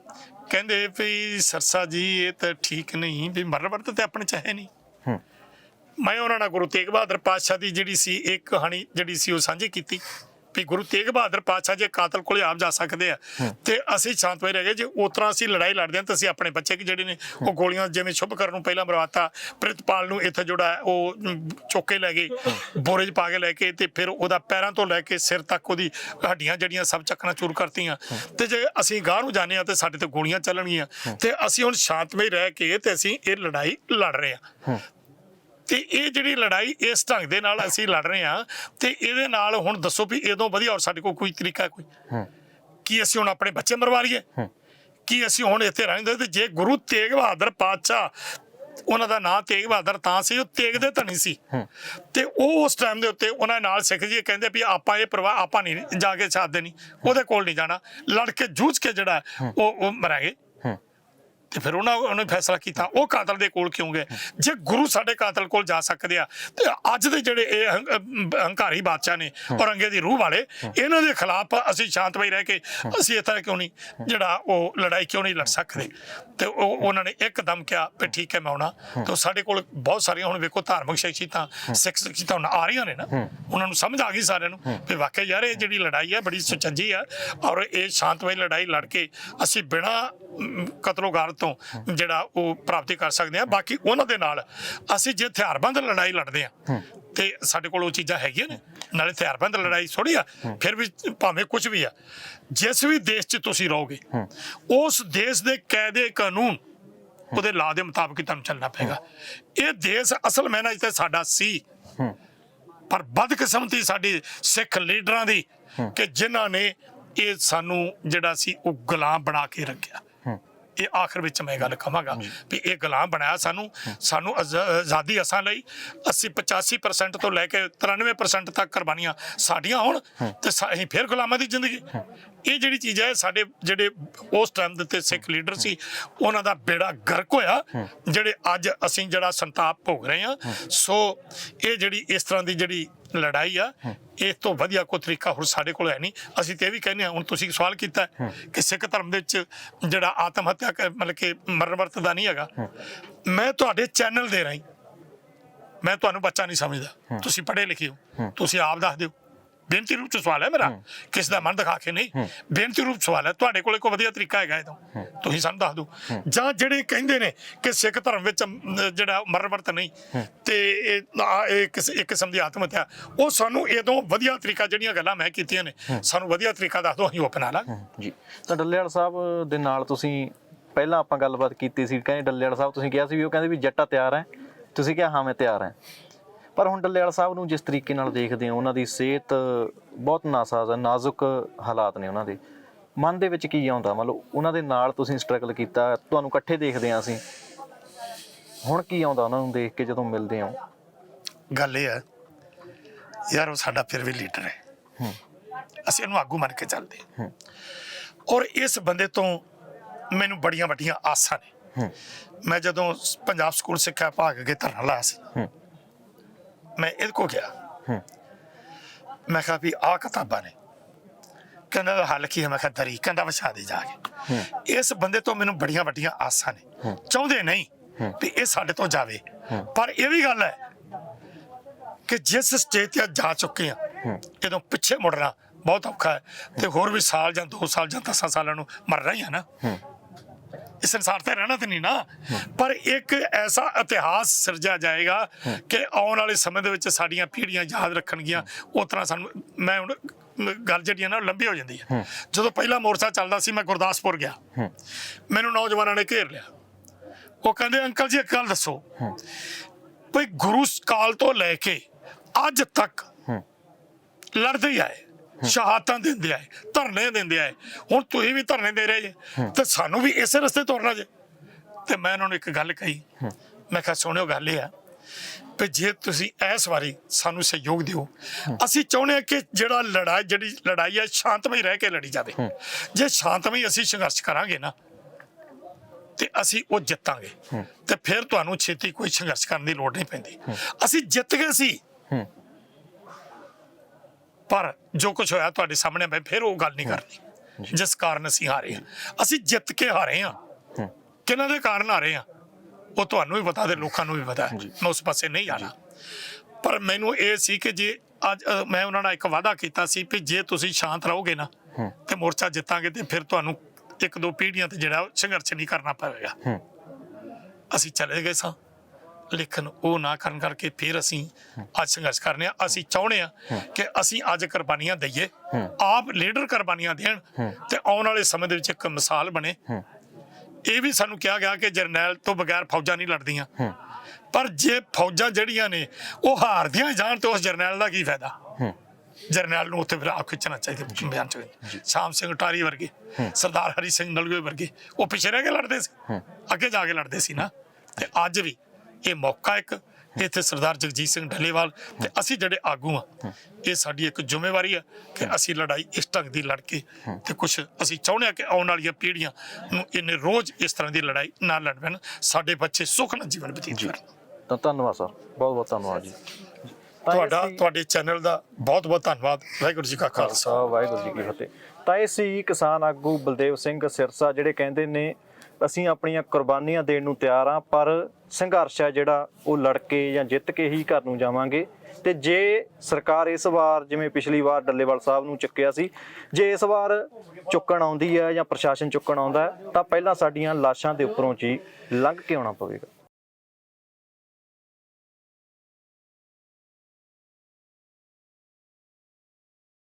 ਕਹਿੰਦੇ ਵੀ ਸਰਸਾ ਜੀ ਇਹ ਤਾਂ ਠੀਕ ਨਹੀਂ ਵੀ ਮਰਨ ਵਰਤ ਤੇ ਆਪਣੇ ਚਾਹੇ ਨਹੀਂ। ਮੈਂ ਉਹਨਾਂ ਨਾਲ ਗੁਰੂ ਤੇਗ ਬਹਾਦਰ ਪਾਤਸ਼ਾਹ ਦੀ ਜਿਹੜੀ ਸੀ ਇਹ ਕਹਾਣੀ ਜਿਹੜੀ ਸੀ ਉਹ ਸਾਂਝੀ ਕੀਤੀ। ਵੀ ਗੁਰੂ ਤੇਗ ਬਹਾਦਰ ਪਾਤਸ਼ਾਹ ਜੇ ਕਾਤਲ ਕੋਲੇ ਆਪ ਜਾ ਸਕਦੇ ਆ ਤੇ ਅਸੀਂ ਸ਼ਾਂਤਮਈ ਰਹਿ ਗਏ। ਜੇ ਉਤਰਾ ਅਸੀਂ ਲੜਾਈ ਲੜਦੇ ਹਾਂ ਤਾਂ ਅਸੀਂ ਆਪਣੇ ਬੱਚੇ ਕਿ ਜਿਹੜੇ ਨੇ ਉਹ ਗੋਲੀਆਂ ਜਿਵੇਂ ਸ਼ੁਭ ਕਰਨ ਨੂੰ ਪਹਿਲਾਂ ਮਰਵਾਤਾ ਪ੍ਰਿਤਪਾਲ ਨੂੰ ਇੱਥੇ ਜਿਹੜਾ ਹੈ ਉਹ ਚੁੱਕ ਲੈ ਗਏ ਬੋਰੇ 'ਚ ਪਾ ਕੇ ਲੈ ਕੇ ਤੇ ਫਿਰ ਉਹਦਾ ਪੈਰਾਂ ਤੋਂ ਲੈ ਕੇ ਸਿਰ ਤੱਕ ਉਹਦੀ ਹੱਡੀਆਂ ਜਿਹੜੀਆਂ ਸਭ ਚੱਕਣਾ ਚੂਰ ਕਰਤੀਆਂ। ਤੇ ਜੇ ਅਸੀਂ ਗਾਂਹ ਨੂੰ ਜਾਂਦੇ ਆ ਤੇ ਸਾਡੇ ਤੇ ਗੋਲੀਆਂ ਚੱਲਣਗੀਆਂ। ਤੇ ਅਸੀਂ ਹੁਣ ਸ਼ਾਂਤਮਈ ਰਹਿ ਕੇ ਤੇ ਅਸੀਂ ਇਹ ਲੜਾਈ ਲੜ ਰਹੇ ਆ ਤੇ ਇਹ ਜਿਹੜੀ ਲੜਾਈ ਇਸ ਢੰਗ ਦੇ ਨਾਲ ਅਸੀਂ ਲੜ ਰਹੇ ਹਾਂ ਤੇ ਇਹਦੇ ਨਾਲ ਹੁਣ ਦੱਸੋ ਵੀ ਇਹਦੋਂ ਵਧੀਆ ਹੋਰ ਸਾਡੇ ਕੋਲ ਕੋਈ ਤਰੀਕਾ ਕੋਈ? ਕੀ ਅਸੀਂ ਹੁਣ ਆਪਣੇ ਬੱਚੇ ਮਰਵਾ ਲਈਏ। ਕੀ ਅਸੀਂ ਹੁਣ ਇੱਥੇ ਰਹਿੰਦੇ ਤੇ ਜੇ ਗੁਰੂ ਤੇਗ ਬਹਾਦਰ ਪਾਤਸ਼ਾਹ ਉਹਨਾਂ ਦਾ ਨਾਂ ਤੇਗ ਬਹਾਦਰ ਤਾਂ ਸੀ ਉਹ ਤੇਗ ਦੇ ਧਨੀ ਸੀ। ਤੇ ਉਹ ਉਸ ਟਾਈਮ ਦੇ ਉੱਤੇ ਉਹਨਾਂ ਨਾਲ ਸਿੱਖ ਜੀ ਕਹਿੰਦੇ ਵੀ ਆਪਾਂ ਇਹ ਪ੍ਰਵਾਹ ਆਪਾਂ ਨਹੀਂ ਜਾ ਕੇ ਸਾਥ ਦੇਣੀ। ਉਹਦੇ ਕੋਲ ਨਹੀਂ ਜਾਣਾ। ਲੜ ਕੇ ਜੂਝ ਕੇ ਜਿਹੜਾ ਉਹ ਉਹ ਮਰਾਂਗੇ। ਤੇ ਫਿਰ ਉਹਨਾਂ ਉਹਨੇ ਫੈਸਲਾ ਕੀਤਾ ਉਹ ਕਾਤਲ ਦੇ ਕੋਲ ਕਿਉਂ ਗਏ? ਜੇ ਗੁਰੂ ਸਾਡੇ ਕਾਤਲ ਕੋਲ ਜਾ ਸਕਦੇ ਆ ਤੇ ਅੱਜ ਦੇ ਜਿਹੜੇ ਇਹ ਹੰਕਾਰੀ ਬਾਦਸ਼ਾਹ ਨੇ ਔਰੰਗੇ ਦੀ ਰੂਹ ਵਾਲੇ ਇਹਨਾਂ ਦੇ ਖਿਲਾਫ ਅਸੀਂ ਸ਼ਾਂਤਮਈ ਰਹਿ ਕੇ ਅਸੀਂ ਇਸ ਤਰ੍ਹਾਂ ਕਿਉਂ ਨਹੀਂ ਜਿਹੜਾ ਉਹ ਲੜਾਈ ਕਿਉਂ ਨਹੀਂ ਲੜ ਸਕਦੇ? ਤੇ ਉਹ ਉਹਨਾਂ ਨੇ ਇੱਕਦਮ ਕਿਹਾ ਵੀ ਠੀਕ ਹੈ ਮੈਂ ਆਉਣਾ। ਤੇ ਸਾਡੇ ਕੋਲ ਬਹੁਤ ਸਾਰੀਆਂ ਹੁਣ ਵੇਖੋ ਧਾਰਮਿਕ ਸ਼ਖਸੀਅਤਾਂ ਸਿੱਖ ਸ਼ਖਸੀਅਤਾਂ ਹੁਣ ਆ ਰਹੀਆਂ ਨੇ ਨਾ ਉਹਨਾਂ ਨੂੰ ਸਮਝ ਆ ਗਈ ਸਾਰਿਆਂ ਨੂੰ ਵੀ ਵਾਕਈ ਯਾਰ ਇਹ ਜਿਹੜੀ ਲੜਾਈ ਹੈ ਬੜੀ ਸੁਚੱਜੀ ਹੈ ਔਰ ਇਹ ਸ਼ਾਂਤਮਈ ਲੜਾਈ ਲੜ ਕੇ ਅਸੀਂ ਬਿਨਾਂ ਕਤਲੋਗਾਰ ਤੋਂ ਜਿਹੜਾ ਉਹ ਪ੍ਰਾਪਤੀ ਕਰ ਸਕਦੇ ਹਾਂ। ਬਾਕੀ ਉਹਨਾਂ ਦੇ ਨਾਲ ਅਸੀਂ ਜੇ ਹਥਿਆਰਬੰਦ ਲੜਾਈ ਲੜਦੇ ਹਾਂ ਤੇ ਸਾਡੇ ਕੋਲ ਉਹ ਚੀਜ਼ਾਂ ਹੈਗੀਆਂ ਨੇ। ਨਾਲੇ ਹਥਿਆਰਬੰਦ ਲੜਾਈ ਥੋੜੀ ਆ ਫਿਰ ਵੀ ਭਾਵੇਂ ਕੁਝ ਵੀ ਆ। ਜਿਸ ਵੀ ਦੇਸ਼ 'ਚ ਤੁਸੀਂ ਰਹੋਗੇ ਉਸ ਦੇਸ਼ ਦੇ ਕਾਇਦੇ ਕਾਨੂੰਨ ਉਹਦੇ ਲਾ ਦੇ ਮੁਤਾਬਕ ਹੀ ਤੁਹਾਨੂੰ ਚੱਲਣਾ ਪਏਗਾ। ਇਹ ਦੇਸ਼ ਅਸਲ ਮੈਨਾ ਤੇ ਸਾਡਾ ਸੀ। ਪਰ ਬਦਕਿਸਮਤੀ ਸਾਡੀ ਸਿੱਖ ਲੀਡਰਾਂ ਦੀ ਕਿ ਜਿਨ੍ਹਾਂ ਨੇ ਇਹ ਸਾਨੂੰ ਜਿਹੜਾ ਸੀ ਉਹ ਗੁਲਾਮ ਬਣਾ ਕੇ ਰੱਖਿਆ। ਇਹ ਆਖਰ ਵਿੱਚ ਮੈਂ ਗੱਲ ਕਹਾਂਗਾ ਵੀ ਇਹ ਗੁਲਾਮ ਬਣਾਇਆ ਸਾਨੂੰ ਸਾਨੂੰ ਆਜ਼- ਆਜ਼ਾਦੀ ਅਸਾਂ ਲਈ 80 85% ਤੋਂ ਲੈ ਕੇ 93% ਤੱਕ ਕੁਰਬਾਨੀਆਂ ਸਾਡੀਆਂ ਹੋਣ ਤੇ ਅਸੀਂ ਫਿਰ ਗੁਲਾਮਾਂ ਦੀ ਜ਼ਿੰਦਗੀ। ਇਹ ਜਿਹੜੀ ਚੀਜ਼ ਹੈ ਸਾਡੇ ਜਿਹੜੇ ਉਸ ਟਾਈਮ ਦੇ ਉੱਤੇ ਸਿੱਖ ਲੀਡਰ ਸੀ ਉਹਨਾਂ ਦਾ ਬੇੜਾ ਗਰਕ ਹੋਇਆ ਜਿਹੜੇ ਅੱਜ ਅਸੀਂ ਜਿਹੜਾ ਸੰਤਾਪ ਭੋਗ ਰਹੇ ਹਾਂ। ਸੋ ਇਹ ਜਿਹੜੀ ਇਸ ਤਰ੍ਹਾਂ ਦੀ ਜਿਹੜੀ ਲੜਾਈ ਆ ਇਸ ਤੋਂ ਵਧੀਆ ਕੋਈ ਤਰੀਕਾ ਹੋਰ ਸਾਡੇ ਕੋਲ ਹੈ ਨਹੀਂ। ਅਸੀਂ ਤੇ ਇਹ ਵੀ ਕਹਿੰਦੇ ਹਾਂ ਹੁਣ ਤੁਸੀਂ ਸਵਾਲ ਕੀਤਾ ਕਿ ਸਿੱਖ ਧਰਮ ਦੇ ਵਿੱਚ ਜਿਹੜਾ ਆਤਮ ਹੱਤਿਆ ਮਤਲਬ ਕਿ ਮਰਨ ਵਰਤ ਦਾ ਨਹੀਂ ਹੈਗਾ। ਮੈਂ ਤੁਹਾਡੇ ਚੈਨਲ ਦੇ ਰਾਹੀਂ ਮੈਂ ਤੁਹਾਨੂੰ ਬੱਚਾ ਨਹੀਂ ਸਮਝਦਾ। ਤੁਸੀਂ ਪੜ੍ਹੇ ਲਿਖੇ ਹੋ। ਤੁਸੀਂ ਆਪ ਦੱਸ ਦਿਓ। ਬੇਨਤੀ ਰੂਪ ਚ ਸਵਾਲ ਹੈ ਮੇਰਾ। ਕਿਸ ਦਾ ਮਨ ਦਿਖਾ ਕੇ ਨਹੀਂ। ਬੇਨਤੀ ਰੂਪ ਸਵਾਲ ਹੈ। ਤੁਹਾਡੇ ਕੋਲੇ ਕੋਈ ਵਧੀਆ ਤਰੀਕਾ ਹੈਗਾ ਇਹ ਤੋਂ। ਤੁਸੀਂ ਸਾਨੂੰ ਦੱਸ ਦਿਓ। ਜਾਂ ਜਿਹੜੇ ਕਹਿੰਦੇ ਨੇ ਕਿ ਸਿੱਖ ਧਰਮ ਵਿੱਚ ਜਿਹੜਾ ਮਰਨ ਵਰਤ ਨਹੀਂ ਤੇ ਇਹ ਕਿਸ ਇੱਕ ਕਿਸਮ ਦੀ ਆਤਮ ਹੱਤਿਆ। ਉਹ ਸਾਨੂੰ ਇਹਦੋਂ ਵਧੀਆ ਤਰੀਕਾ ਜਿਹੜੀਆਂ ਗੱਲਾਂ ਮੈਂ ਕੀਤੀਆਂ ਨੇ ਸਾਨੂੰ ਵਧੀਆ ਤਰੀਕਾ ਦੱਸ ਦਿਓ ਅਸੀਂ ਉਹ ਅਪਣਾ ਲਾਂਗੇ। ਜੀ। ਤਾਂ ਡੱਲੇਵਾਲ ਸਾਹਿਬ ਦੇ ਨਾਲ ਤੁਸੀਂ ਪਹਿਲਾਂ ਆਪਾਂ ਗੱਲਬਾਤ ਕੀਤੀ ਸੀ। ਕਹਿੰਦੇ ਡੱਲੇਵਾਲ ਸਾਹਿਬ ਤੁਸੀਂ ਕਿਹਾ ਸੀ ਵੀ ਉਹ ਕਹਿੰਦੇ ਵੀ ਜੱਟਾ ਤਿਆਰ ਹੈ। ਤੁਸੀਂ ਕਿਹਾ ਹਾਂ ਮੈਂ ਤਿਆਰ ਹਾਂ। ਪਰ ਹੁਣ ਡੱਲੇਵਾਲ ਸਾਹਿਬ ਨੂੰ ਜਿਸ ਤਰੀਕੇ ਨਾਲ ਦੇਖਦੇ ਹੋ ਉਹਨਾਂ ਦੀ ਸਿਹਤ ਬਹੁਤ ਨਾਸਾਜ਼ ਹੈ ਨਾਜ਼ੁਕ ਹਾਲਾਤ ਨੇ ਉਹਨਾਂ ਦੇ। ਮਨ ਦੇ ਵਿੱਚ ਕੀ ਆਉਂਦਾ? ਮਤਲਬ ਉਹਨਾਂ ਦੇ ਨਾਲ ਤੁਸੀਂ ਸਟਰਗਲ ਕੀਤਾ ਤੁਹਾਨੂੰ ਇਕੱਠੇ ਦੇਖਦੇ ਹਾਂ ਅਸੀਂ। ਹੁਣ ਕੀ ਆਉਂਦਾ ਉਹਨਾਂ ਨੂੰ ਦੇਖ ਕੇ ਜਦੋਂ ਮਿਲਦੇ ਹੋ? ਗੱਲ ਇਹ ਹੈ ਯਾਰ ਉਹ ਸਾਡਾ ਫਿਰ ਵੀ ਲੀਡਰ ਹੈ। ਹੂੰ। ਅਸੀਂ ਇਹਨੂੰ ਆਗੂ ਮੰਨ ਕੇ ਚੱਲਦੇ ਹਾਂ। ਔਰ ਇਸ ਬੰਦੇ ਤੋਂ ਮੈਨੂੰ ਬੜੀਆਂ ਵੱਡੀਆਂ ਆਸਾਂ ਨੇ। ਮੈਂ ਜਦੋਂ ਪੰਜਾਬ ਸਕੂਲ ਸਿੱਖਿਆ ਭਾਗ ਕੇ ਧਰਨਾ ਲਾਇਆ ਸੀ ਕੋ ਗਿਆ। ਹੂੰ। ਮੈਂ ਕਿਹਾ ਵੀ ਆਹ ਕਿਤਾਬਾਂ ਨੇ। ਕਹਿੰਦਾ ਇਹਦਾ ਹੱਲ ਕੀ ਹੈ? ਮੈਂ ਕਿਹਾ ਦਰੀ। ਕਹਿੰਦਾ ਵਿਛਾ ਦੇ ਜਾ ਕੇ। ਇਸ ਬੰਦੇ ਤੋਂ ਮੈਨੂੰ ਬੜੀਆਂ ਵੱਡੀਆਂ ਆਸਾਂ ਨੇ। ਚਾਹੁੰਦੇ ਨਹੀਂ ਵੀ ਇਹ ਸਾਡੇ ਤੋਂ ਜਾਵੇ। ਪਰ ਇਹ ਵੀ ਗੱਲ ਹੈ ਕਿ ਜਿਸ ਸਟੇਜ ਤੇ ਜਾ ਚੁੱਕੇ ਆ ਇਹਦੋਂ ਪਿੱਛੇ ਮੁੜਨਾ ਬਹੁਤ ਔਖਾ ਹੈ। ਤੇ ਹੋਰ ਵੀ ਸਾਲ ਜਾਂ 2 ਸਾਲ ਜਾਂ 10 ਸਾਲਾਂ ਨੂੰ ਮਰਨਾ ਹੀ ਆ ਨਾ। ਸੰਸਾਰ ਤੇ ਰਹਿਣਾ ਤੇ ਨਹੀਂ ਨਾ। ਪਰ ਇੱਕ ਐਸਾ ਇਤਿਹਾਸ ਸਿਰਜਿਆ ਜਾਏਗਾ ਕਿ ਆਉਣ ਵਾਲੇ ਸਮੇਂ ਦੇ ਵਿੱਚ ਸਾਡੀਆਂ ਪੀੜ੍ਹੀਆਂ ਯਾਦ ਰੱਖਣਗੀਆਂ। ਉਸ ਤਰ੍ਹਾਂ ਸਾਨੂੰ ਮੈਂ ਹੁਣ ਗੱਲ ਜਿਹੜੀ ਨਾ ਲੰਬੀ ਹੋ ਜਾਂਦੀ ਹੈ। ਜਦੋਂ ਪਹਿਲਾ ਮੋਰਚਾ ਚੱਲਦਾ ਸੀ ਮੈਂ ਗੁਰਦਾਸਪੁਰ ਗਿਆ। ਮੈਨੂੰ ਨੌਜਵਾਨਾਂ ਨੇ ਘੇਰ ਲਿਆ। ਉਹ ਕਹਿੰਦੇ ਅੰਕਲ ਜੀ ਇੱਕ ਗੱਲ ਦੱਸੋ। ਭਈ ਗੁਰੂ ਕਾਲ ਤੋਂ ਲੈ ਕੇ ਅੱਜ ਤੱਕ ਲੜਦੇ ਆਏ। ਸ਼ਹਾਦਤਾਂ ਦਿੰਦੇ ਆਏ ਧਰਨੇ ਦਿੰਦੇ ਆਏ ਹੁਣ ਤੁਸੀਂ ਵੀ ਧਰਨੇ ਦੇ ਰਹੇ ਜੇ ਤੇ ਸਾਨੂੰ ਵੀ ਇਸੇ ਰਸਤੇ ਤੁਰਨਾ ਜੇ। ਤੇ ਮੈਂ ਉਹਨਾਂ ਨੂੰ ਇੱਕ ਗੱਲ ਕਹੀ ਮੈਂ ਕਿਹਾ ਸੁਣਿਓ ਗੱਲ ਇਹ ਆ ਕਿ ਜੇ ਤੁਸੀਂ ਇਸ ਵਾਰੀ ਸਾਨੂੰ ਸਹਿਯੋਗ ਦਿਓ ਅਸੀਂ ਚਾਹੁੰਦੇ ਹਾਂ ਕਿ ਜਿਹੜਾ ਲੜਾਈ ਜਿਹੜੀ ਲੜਾਈ ਹੈ ਸ਼ਾਂਤਮਈ ਰਹਿ ਕੇ ਲੜੀ ਜਾਵੇ। ਜੇ ਸ਼ਾਂਤਮਈ ਅਸੀਂ ਸੰਘਰਸ਼ ਕਰਾਂਗੇ ਨਾ ਤੇ ਅਸੀਂ ਉਹ ਜਿੱਤਾਂਗੇ। ਤੇ ਫਿਰ ਤੁਹਾਨੂੰ ਛੇਤੀ ਕੋਈ ਸੰਘਰਸ਼ ਕਰਨ ਦੀ ਲੋੜ ਨਹੀਂ ਪੈਂਦੀ। ਅਸੀਂ ਜਿੱਤ ਗਏ ਸੀ। ਪਰ ਜੋ ਕੁਝ ਹੋਇਆ ਤੁਹਾਡੇ ਸਾਹਮਣੇ ਮੈਂ ਫਿਰ ਉਹ ਗੱਲ ਨਹੀਂ ਕਰਨੀ। ਜਿਸ ਕਾਰਨ ਅਸੀਂ ਹਾਰੇ ਹਾਂ। ਅਸੀਂ ਜਿੱਤ ਕੇ ਹਾਰੇ ਹਾਂ। ਕਿਹਨਾਂ ਦੇ ਕਾਰਨ ਹਾਰੇ ਹਾਂ? ਉਹ ਤੁਹਾਨੂੰ ਵੀ ਪਤਾ ਤੇ ਲੋਕਾਂ ਨੂੰ ਵੀ ਪਤਾ। ਮੈਂ ਉਸ ਪਾਸੇ ਨਹੀਂ ਜਾਣਾ। ਪਰ ਮੈਨੂੰ ਇਹ ਸੀ ਕਿ ਜੇ ਅੱਜ ਮੈਂ ਉਹਨਾਂ ਨਾਲ ਇੱਕ ਵਾਅਦਾ ਕੀਤਾ ਸੀ ਕਿ ਜੇ ਤੁਸੀਂ ਸ਼ਾਂਤ ਰਹੋਗੇ ਨਾ। ਤੇ ਮੋਰਚਾ ਜਿੱਤਾਂਗੇ ਤੇ ਫਿਰ ਤੁਹਾਨੂੰ ਇੱਕ ਦੋ ਪੀੜ੍ਹੀਆਂ ਤੇ ਜਿਹੜਾ ਸੰਘਰਸ਼ ਨਹੀਂ ਕਰਨਾ ਪਵੇਗਾ। ਅਸੀਂ ਚਲੇ ਗਏ ਸਾਂ। ਲੇਕਿਨ ਉਹ ਨਾ ਕਰਨ ਕਰਕੇ ਫਿਰ ਅਸੀਂ ਅੱਜ ਸੰਘਰਸ਼ ਕਰਨੇ ਆ ਅਸੀਂ ਚਾਹੁੰਦੇ ਆ ਕਿ ਅਸੀਂ ਅੱਜ ਕੁਰਬਾਨੀਆਂ ਦਈਏ। ਆਪ ਲੀਡਰ ਕੁਰਬਾਨੀਆਂ ਦੇਣ ਤੇ ਆਉਣ ਵਾਲੇ ਸਮੇਂ ਦੇ ਵਿੱਚ ਇੱਕ ਮਿਸਾਲ ਬਣੇ। ਇਹ ਵੀ ਸਾਨੂੰ ਕਿਹਾ ਗਿਆ ਕਿ ਜਰਨੈਲ ਤੋਂ ਬਗੈਰ ਫੌਜਾਂ ਨਹੀਂ ਲੜਦੀਆਂ। ਪਰ ਜੇ ਫੌਜਾਂ ਜਿਹੜੀਆਂ ਨੇ ਉਹ ਹਾਰਦੀਆਂ ਜਾਣ ਤੇ ਉਸ ਜਰਨੈਲ ਦਾ ਕੀ ਫਾਇਦਾ? ਜਰਨੈਲ ਨੂੰ ਉੱਥੇ ਫਿਰ ਆ ਖਿੱਚਣਾ ਚਾਹੀਦਾ ਬਿਆਨ ਚ। ਸ਼ਾਮ ਸਿੰਘ ਟਾਰੀ ਵਰਗੇ ਸਰਦਾਰ ਹਰੀ ਸਿੰਘ ਨਲਵੇ ਵਰਗੇ ਉਹ ਪਿੱਛੇ ਰਹਿ ਕੇ ਲੜਦੇ ਸੀ। ਅੱਗੇ ਜਾ ਕੇ ਲੜਦੇ ਸੀ ਨਾ। ਤੇ ਅੱਜ ਵੀ ਇਹ ਮੌਕਾ ਇੱਕ ਇੱਥੇ ਸਰਦਾਰ ਜਗਜੀਤ ਸਿੰਘ ਢੱਲੇਵਾਲ ਤੇ ਅਸੀਂ ਜਿਹੜੇ ਆਗੂ ਆ ਇਹ ਸਾਡੀ ਇੱਕ ਜ਼ਿੰਮੇਵਾਰੀ ਹੈ ਕਿ ਅਸੀਂ ਲੜਾਈ ਇਸ ਢੰਗ ਦੀ ਲੜ ਕੇ ਤੇ ਕੁਝ ਅਸੀਂ ਚਾਹੁੰਦੇ ਆ ਕਿ ਆਉਣ ਵਾਲੀਆਂ ਪੀੜ੍ਹੀਆਂ ਨੂੰ ਇਹਨੇ ਰੋਜ਼ ਇਸ ਤਰ੍ਹਾਂ ਦੀ ਲੜਾਈ ਨਾ ਲੜ ਪੈਣ ਸਾਡੇ ਬੱਚੇ ਸੁੱਖ ਨਾਲ ਜੀਵਨ ਬਤੀਤ ਕਰਨ। ਤਾਂ ਧੰਨਵਾਦ ਸਰ ਬਹੁਤ ਬਹੁਤ ਧੰਨਵਾਦ ਜੀ। ਤਾਂ ਤੁਹਾਡਾ ਤੁਹਾਡੇ ਚੈਨਲ ਦਾ ਬਹੁਤ ਬਹੁਤ ਧੰਨਵਾਦ ਵਾਹਿਗੁਰੂ ਜੀ ਕਾ ਖਾਲਸਾ। ਵਾਹਿਗੁਰੂ ਜੀ ਕੀ ਫਤਿਹ। ਤਾਂ ਇਹ ਸੀ ਕਿਸਾਨ ਆਗੂ ਬਲਦੇਵ ਸਿੰਘ ਸਿਰਸਾ ਜਿਹੜੇ ਕਹਿੰਦੇ ਨੇ ਅਸੀਂ ਆਪਣੀਆਂ ਕੁਰਬਾਨੀਆਂ ਦੇਣ ਨੂੰ ਤਿਆਰ ਆ ਪਰ ਸੰਘਰਸ਼ ਹੈ ਜਿਹੜਾ, ਉਹ ਲੜ ਕੇ ਜਾਂ ਜਿੱਤ ਕੇ ਹੀ ਘਰ ਨੂੰ ਜਾਵਾਂਗੇ। ਤੇ ਜੇ ਸਰਕਾਰ ਇਸ ਵਾਰ, ਜਿਵੇਂ ਪਿਛਲੀ ਵਾਰ ਡੱਲੇਵਾਲ ਸਾਹਿਬ ਨੂੰ ਚੱਕਿਆ ਸੀ, ਜੇ ਇਸ ਵਾਰ ਚੁੱਕਣ ਆਉਂਦੀ ਹੈ ਜਾਂ ਪ੍ਰਸ਼ਾਸਨ ਚੁੱਕਣ ਆਉਂਦਾ ਤਾਂ ਪਹਿਲਾਂ ਸਾਡੀਆਂ ਲਾਸ਼ਾਂ ਦੇ ਉੱਪਰੋਂ ਜੀ ਲੰਘ ਕੇ ਆਉਣਾ ਪਵੇਗਾ।